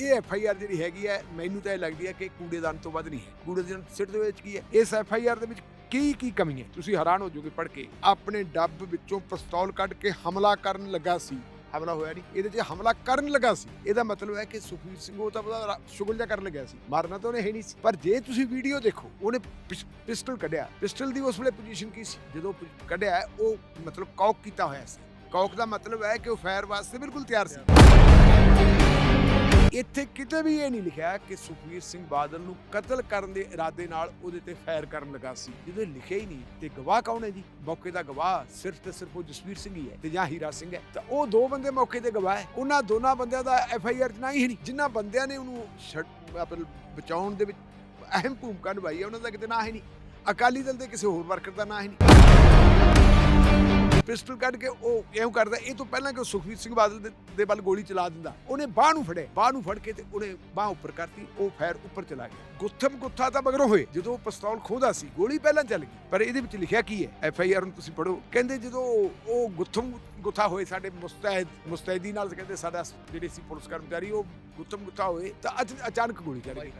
ਇਹ F I R ਜਿਹੜੀ ਹੈਗੀ ਹੈ, ਮੈਨੂੰ ਤਾਂ ਇਹ ਲੱਗਦੀ ਹੈ ਕਿ ਕੂੜੇਦਾਨ ਤੋਂ ਵੱਧ ਨਹੀਂ ਹੈ। ਕੂੜੇਦਾਨ ਸਿੱਟ ਦੇ ਵਿੱਚ ਕੀ ਹੈ? ਇਸ ਐਫ ਆਈ ਆਰ ਦੇ ਵਿੱਚ ਕੀ ਕੀ ਕਮੀ ਹੈ? ਤੁਸੀਂ ਹੈਰਾਨ ਹੋ ਜਾਓਗੇ ਪੜ੍ਹ ਕੇ। ਆਪਣੇ ਡੱਬ ਵਿੱਚੋਂ ਪਿਸਤੌਲ ਕੱਢ ਕੇ ਹਮਲਾ ਕਰਨ ਲੱਗਾ ਸੀ। ਹਮਲਾ ਹੋਇਆ ਨਹੀਂ। ਇਹਦੇ 'ਚ ਹਮਲਾ ਕਰਨ ਲੱਗਾ ਸੀ। ਇਹਦਾ ਮਤਲਬ ਹੈ ਕਿ ਸੁਖਵੀਰ ਸਿੰਘ ਉਹ ਤਾਂ ਉਹਦਾ ਸ਼ੁਗਲ ਜਿਹਾ ਕਰਨ ਲੱਗਿਆ ਸੀ। ਮਾਰਨਾ ਤਾਂ ਉਹਨੇ ਹੈ ਨਹੀਂ ਸੀ। ਪਰ ਜੇ ਤੁਸੀਂ ਵੀਡੀਓ ਦੇਖੋ, ਉਹਨੇ ਪਿਸ- ਪਿਸਟਲ ਕੱਢਿਆ। ਪਿਸਟਲ ਦੀ ਉਸ ਵੇਲੇ ਪੋਜੀਸ਼ਨ ਕੀ ਸੀ? ਜਦੋਂ ਕੱਢਿਆ, ਉਹ ਮਤਲਬ ਕੌਕ ਕੀਤਾ ਹੋਇਆ ਸੀ। ਕੌਕ ਦਾ ਮਤਲਬ ਹੈ ਕਿ ਉਹ ਫਾਇਰ ਵਾਸਤੇ ਬਿਲਕੁਲ ਤਿਆਰ ਸੀ। ਇੱਥੇ ਕਿਤੇ ਵੀ ਇਹ ਨਹੀਂ ਲਿਖਿਆ ਕਿ ਸੁਖਵੀਰ ਸਿੰਘ ਬਾਦਲ ਨੂੰ ਕਤਲ ਕਰਨ ਦੇ ਇਰਾਦੇ ਨਾਲ ਉਹਦੇ ਤੇ ਫਾਇਰ ਕਰਨ ਲੱਗਾ ਸੀ। ਜਦੋਂ ਲਿਖਿਆ ਹੀ ਨਹੀਂ, ਤੇ ਗਵਾਹ ਕੌਣ ਹੈ ਜੀ? ਮੌਕੇ ਦਾ ਗਵਾਹ ਸਿਰਫ ਤੇ ਸਿਰਫ ਉਹ ਜਸਵੀਰ ਸਿੰਘ ਹੀ ਹੈ ਤੇ ਜਾਂ ਹੀਰਾ ਸਿੰਘ ਹੈ। ਤਾਂ ਉਹ ਦੋ ਬੰਦੇ ਮੌਕੇ ਤੇ ਗਵਾਹ ਹੈ। ਉਹਨਾਂ ਦੋਨਾਂ ਬੰਦਿਆਂ ਦਾ ਐਫ ਆਈ ਆਰ ਚ ਨਾ ਹੀ ਨਹੀਂ। ਜਿਨ੍ਹਾਂ ਬੰਦਿਆਂ ਨੇ ਉਹਨੂੰ ਬਚਾਉਣ ਦੇ ਵਿੱਚ ਅਹਿਮ ਭੂਮਿਕਾ ਨਿਭਾਈ ਹੈ, ਉਹਨਾਂ ਦਾ ਕਿਤੇ ਨਾਂ ਹੀ ਨਹੀਂ। ਅਕਾਲੀ ਦਲ ਦੇ ਕਿਸੇ ਹੋਰ ਵਰਕਰ ਦਾ ਨਾਂ ਹੀ ਨਹੀਂ। ਪਿਸਟਲ ਕੱਢ ਕੇ ਉਹ ਐਂ ਕਰਦਾ। ਇਹ ਤੋਂ ਪਹਿਲਾਂ ਕਿ ਉਹ ਸੁਖਵੀਰ ਸਿੰਘ ਬਾਦਲ ਦੇ- ਦੇ ਵੱਲ ਗੋਲੀ ਚਲਾ ਦਿੰਦਾ। ਉਹਨੇ ਬਾਹ ਨੂੰ ਫੜਿਆ। ਬਾਹ ਨੂੰ ਫੜ ਕੇ ਤੇ ਉਹਨੇ ਬਾਹ ਉੱਪਰ ਕਰਤੀ। ਉਹ ਫੈਰ ਉੱਪਰ ਚਲਾ ਗਿਆ। ਗੁੱਥਮ ਗੁੱਥਾ ਤਾਂ ਮਗਰੋਂ ਹੋਏ। ਜਦੋਂ ਉਹ ਪਿਸਤੌਲ ਖੋਦਾ ਸੀ, ਗੋਲੀ ਪਹਿਲਾਂ ਚੱਲ ਗਈ। ਪਰ ਇਹਦੇ ਵਿੱਚ ਲਿਖਿਆ ਕੀ ਹੈ? ਐਫ ਆਈ ਆਰ ਨੂੰ ਤੁਸੀਂ ਪੜੋ ਕਹਿੰਦੇ ਜਦੋਂ ਉਹ ਗੁੱਥਮ ਗੁੱਥਾ ਹੋਏ ਸਾਡੇ ਮੁਸਤੈਦ ਮੁਸਤੈਦੀ ਨਾਲ ਕਹਿੰਦੇ ਸਾਡਾ ਜਿਹੜੇ ਸੀ ਪੁਲਿਸ ਕਰਮਚਾਰੀ, ਉਹ ਗੁੱਤਮ ਗੁੱਥਾ ਹੋਏ ਤਾਂ ਅਚ- ਅਚਾਨਕ ਗੋਲੀ ਚੱਲ ਗਈ।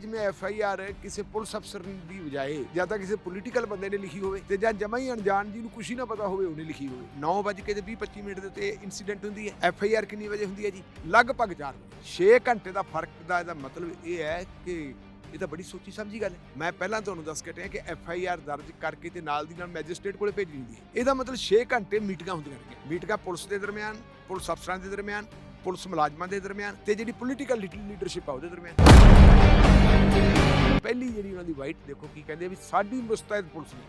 ਜਿਵੇਂ ਐਫ ਆਈ ਆਰ ਕਿਸੇ ਪੁਲਿਸ ਅਫਸਰ ਦੀ ਬਜਾਏ ਜਾਂ ਤਾਂ ਕਿਸੇ ਪੋਲੀਟੀਕਲ ਬੰਦੇ ਨੇ ਲਿਖੀ ਹੋਵੇ ਤੇ ਜਾਂ ਜਮਾ ਹੀ ਅਣਜਾਣ ਜੀ ਨੂੰ ਕੁਛ ਹੀ ਨਾ ਪਤਾ ਹੋਵੇ ਉਹਨੇ ਲਿਖੀ ਹੋਵੇ। 9 ਵਜੇ ਕੇ ਤੇ 20 25 ਮਿੰਟ ਦੇ ਉੱਤੇ ਇਨਸੀਡੈਂਟ ਹੁੰਦੀ ਹੈ। ਐਫ ਆਈ ਆਰ ਕਿੰਨੀ ਵਜੇ ਹੁੰਦੀ ਹੈ ਜੀ? ਲਗਭਗ 4 ਵਜੇ। 6 ਘੰਟੇ ਦਾ ਫ਼ਰਕ ਦਾ ਇਹਦਾ ਮਤਲਬ ਇਹ ਹੈ ਕਿ ਇਹ ਤਾਂ ਬੜੀ ਸੋਚੀ ਸਮਝੀ ਗੱਲ ਹੈ। ਮੈਂ ਪਹਿਲਾਂ ਤੁਹਾਨੂੰ ਦੱਸ ਕੇ ਟਿਆ ਕਿ ਐਫ ਆਈ ਆਰ ਦਰਜ ਕਰਕੇ ਤੇ ਨਾਲ ਦੀ ਨਾਲ ਮੈਜਿਸਟ੍ਰੇਟ ਕੋਲੇ ਭੇਜੀ ਦਿੰਦੀ ਹੈ। ਇਹਦਾ ਮਤਲਬ 6 ਘੰਟੇ ਮੀਟਿੰਗਾਂ ਹੁੰਦੀਆਂ ਰਹਿੰਦੀਆਂ ਮੀਟਿੰਗਾਂ ਪੁਲਿਸ ਦੇ ਦਰਮਿਆਨ, ਪੁਲਿਸ ਅਫਸਰਾਂ ਦੇ ਦਰਮਿਆਨ, ਪੁਲਿਸ ਮੁਲਾਜ਼ਮਾਂ ਦੇ ਦਰਮਿਆਨ ਤੇ ਜਿਹੜੀ ਪੋਲੀਟੀਕਲ ਲੀਡਰਸ਼ਿਪ ਆ ਉਹਦੇ ਦਰਮਿਆਨ। ਪਹਿਲੀ ਜਿਹੜੀ ਉਹਨਾਂ ਦੀ ਵਾਈਟ ਦੇਖੋ ਕੀ ਕਹਿੰਦੇ ਵੀ ਸਾਡੀ ਮੁਸਤੈਦ ਪੁਲਿਸ ਨੇ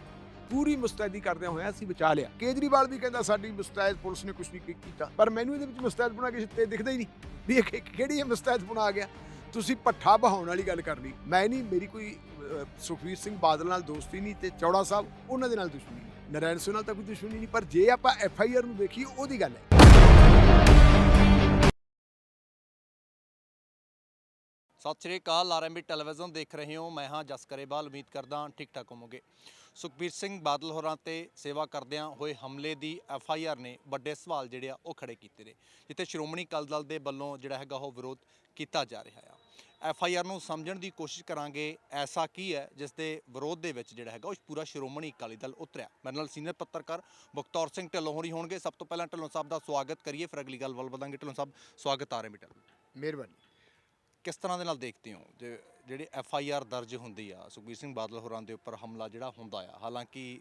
ਪੂਰੀ ਮੁਸਤੈਦੀ ਕਰਦਿਆਂ ਹੋਇਆ ਅਸੀਂ ਬਚਾ ਲਿਆ। ਕੇਜਰੀਵਾਲ ਵੀ ਕਹਿੰਦਾ ਸਾਡੀ ਮੁਸਤੈਦ ਪੁਲਿਸ ਨੇ ਕੁਝ ਨਹੀਂ ਕੀਤਾ। ਪਰ ਮੈਨੂੰ ਇਹਦੇ ਵਿੱਚ ਮੁਸਤੈਦ ਬਣਾ ਕਿਸੇ ਤੇ ਦਿਖਦਾ ਹੀ ਨਹੀਂ। ਵੀ ਇਹ ਕਿਹੜੀ ਇਹ ਮੁਸਤੈਦ ਬਣਾ ਆ ਗਿਆ? ਤੁਸੀਂ ਪੱਠਾ ਬਹਾਉਣ ਵਾਲੀ ਗੱਲ ਕਰ ਲਈ ਮੈਂ ਨਹੀਂ ਮੇਰੀ ਕੋਈ ਅਹ, ਸੁਖਵੀਰ ਸਿੰਘ ਬਾਦਲ ਨਾਲ ਦੋਸਤੀ ਨਹੀਂ ਤੇ ਚੌੜਾ ਸਾਹਿਬ ਉਹਨਾਂ ਦੇ ਨਾਲ ਦੁਸ਼ਮਣੀ ਨਹੀਂ। ਨਰੈਣ ਸਿੰਘ ਨਾਲ ਤਾਂ ਕੋਈ ਦੁਸ਼ਮਣੀ ਨਹੀਂ ਪਰ ਜੇ ਆਪਾਂ ਐਫ ਆਈ ਆਰ ਨੂੰ ਦੇਖੀਏ ਉਹਦੀ ਗੱਲ ਹੈ। ਸਤਿ ਸ਼੍ਰੀ ਅਕਾਲ ਆਰਐਮਬੀ ਟੈਲੀਵਿਜ਼ਨ ਦੇਖ ਰਹੇ ਹੋ। ਮੈਂ ਹਾਂ ਜਸਕਰੇਵਾਲ ਉਮੀਦ ਕਰਦਾ ਠੀਕ ਠਾਕ ਹੋਵੋਗੇ। ਸੁਖਬੀਰ ਸਿੰਘ ਬਾਦਲ ਹੋਰਾਂ ਤੇ ਸੇਵਾ ਕਰਦਿਆਂ ਹੋਏ ਹਮਲੇ ਦੀ ਐਫ ਆਈ ਆਰ ਨੇ ਵੱਡੇ ਸਵਾਲ ਜਿਹੜੇ ਆ ਉਹ ਖੜੇ ਕੀਤੇ ਨੇ ਜਿੱਥੇ ਸ਼੍ਰੋਮਣੀ ਅਕਾਲੀ ਦਲ ਦੇ ਵੱਲੋਂ ਜਿਹੜਾ ਹੈਗਾ ਉਹ ਵਿਰੋਧ ਕੀਤਾ ਜਾ ਰਿਹਾ ਆ। ਐਫ ਆਈ ਆਰ ਨੂੰ ਸਮਝਣ ਦੀ ਕੋਸ਼ਿਸ਼ ਕਰਾਂਗੇ ਐਸਾ ਕੀ ਹੈ ਜਿਸ ਦੇ ਵਿਰੋਧ ਦੇ ਵਿੱਚ ਜਿਹੜਾ ਹੈਗਾ ਉਹ ਪੂਰਾ ਸ਼੍ਰੋਮਣੀ ਅਕਾਲੀ ਦਲ ਉਤਰਿਆ। ਮੇਰੇ ਨਾਲ ਸੀਨੀਅਰ ਪੱਤਰਕਾਰ ਬਖਤੌਰ ਸਿੰਘ ਢਿੱਲੋਂ ਹੋਰੀ ਹੋਣਗੇ। ਸਭ ਤੋਂ ਪਹਿਲਾਂ ਢਿੱਲੋਂ ਸਾਹਿਬ ਦਾ ਸਵਾਗਤ ਕਰੀਏ ਫਿਰ ਅਗਲੀ ਗੱਲ ਵੱਲ ਵਧਾਂਗੇ। ਢਿੱਲੋਂ ਸਾਹਿਬ ਸਵਾਗਤ ਆਰਐਮਬੀ ਟੈਲੀਵਿਜ਼ਨ ਮਿਹਰਬਾਨੀ। ਕਿਸ ਤਰ੍ਹਾਂ ਦੇ ਨਾਲ ਦੇਖਦੇ ਹੋ? ਜੇ ਜਿਹੜੇ ਐਫ ਆਈ ਆਰ ਦਰਜ ਹੁੰਦੀ ਆ ਸੁਖਬੀਰ ਸਿੰਘ ਬਾਦਲ ਹੋਰਾਂ ਦੇ ਉੱਪਰ ਹਮਲਾ ਜਿਹੜਾ ਹੁੰਦਾ ਆ ਹਾਲਾਂਕਿ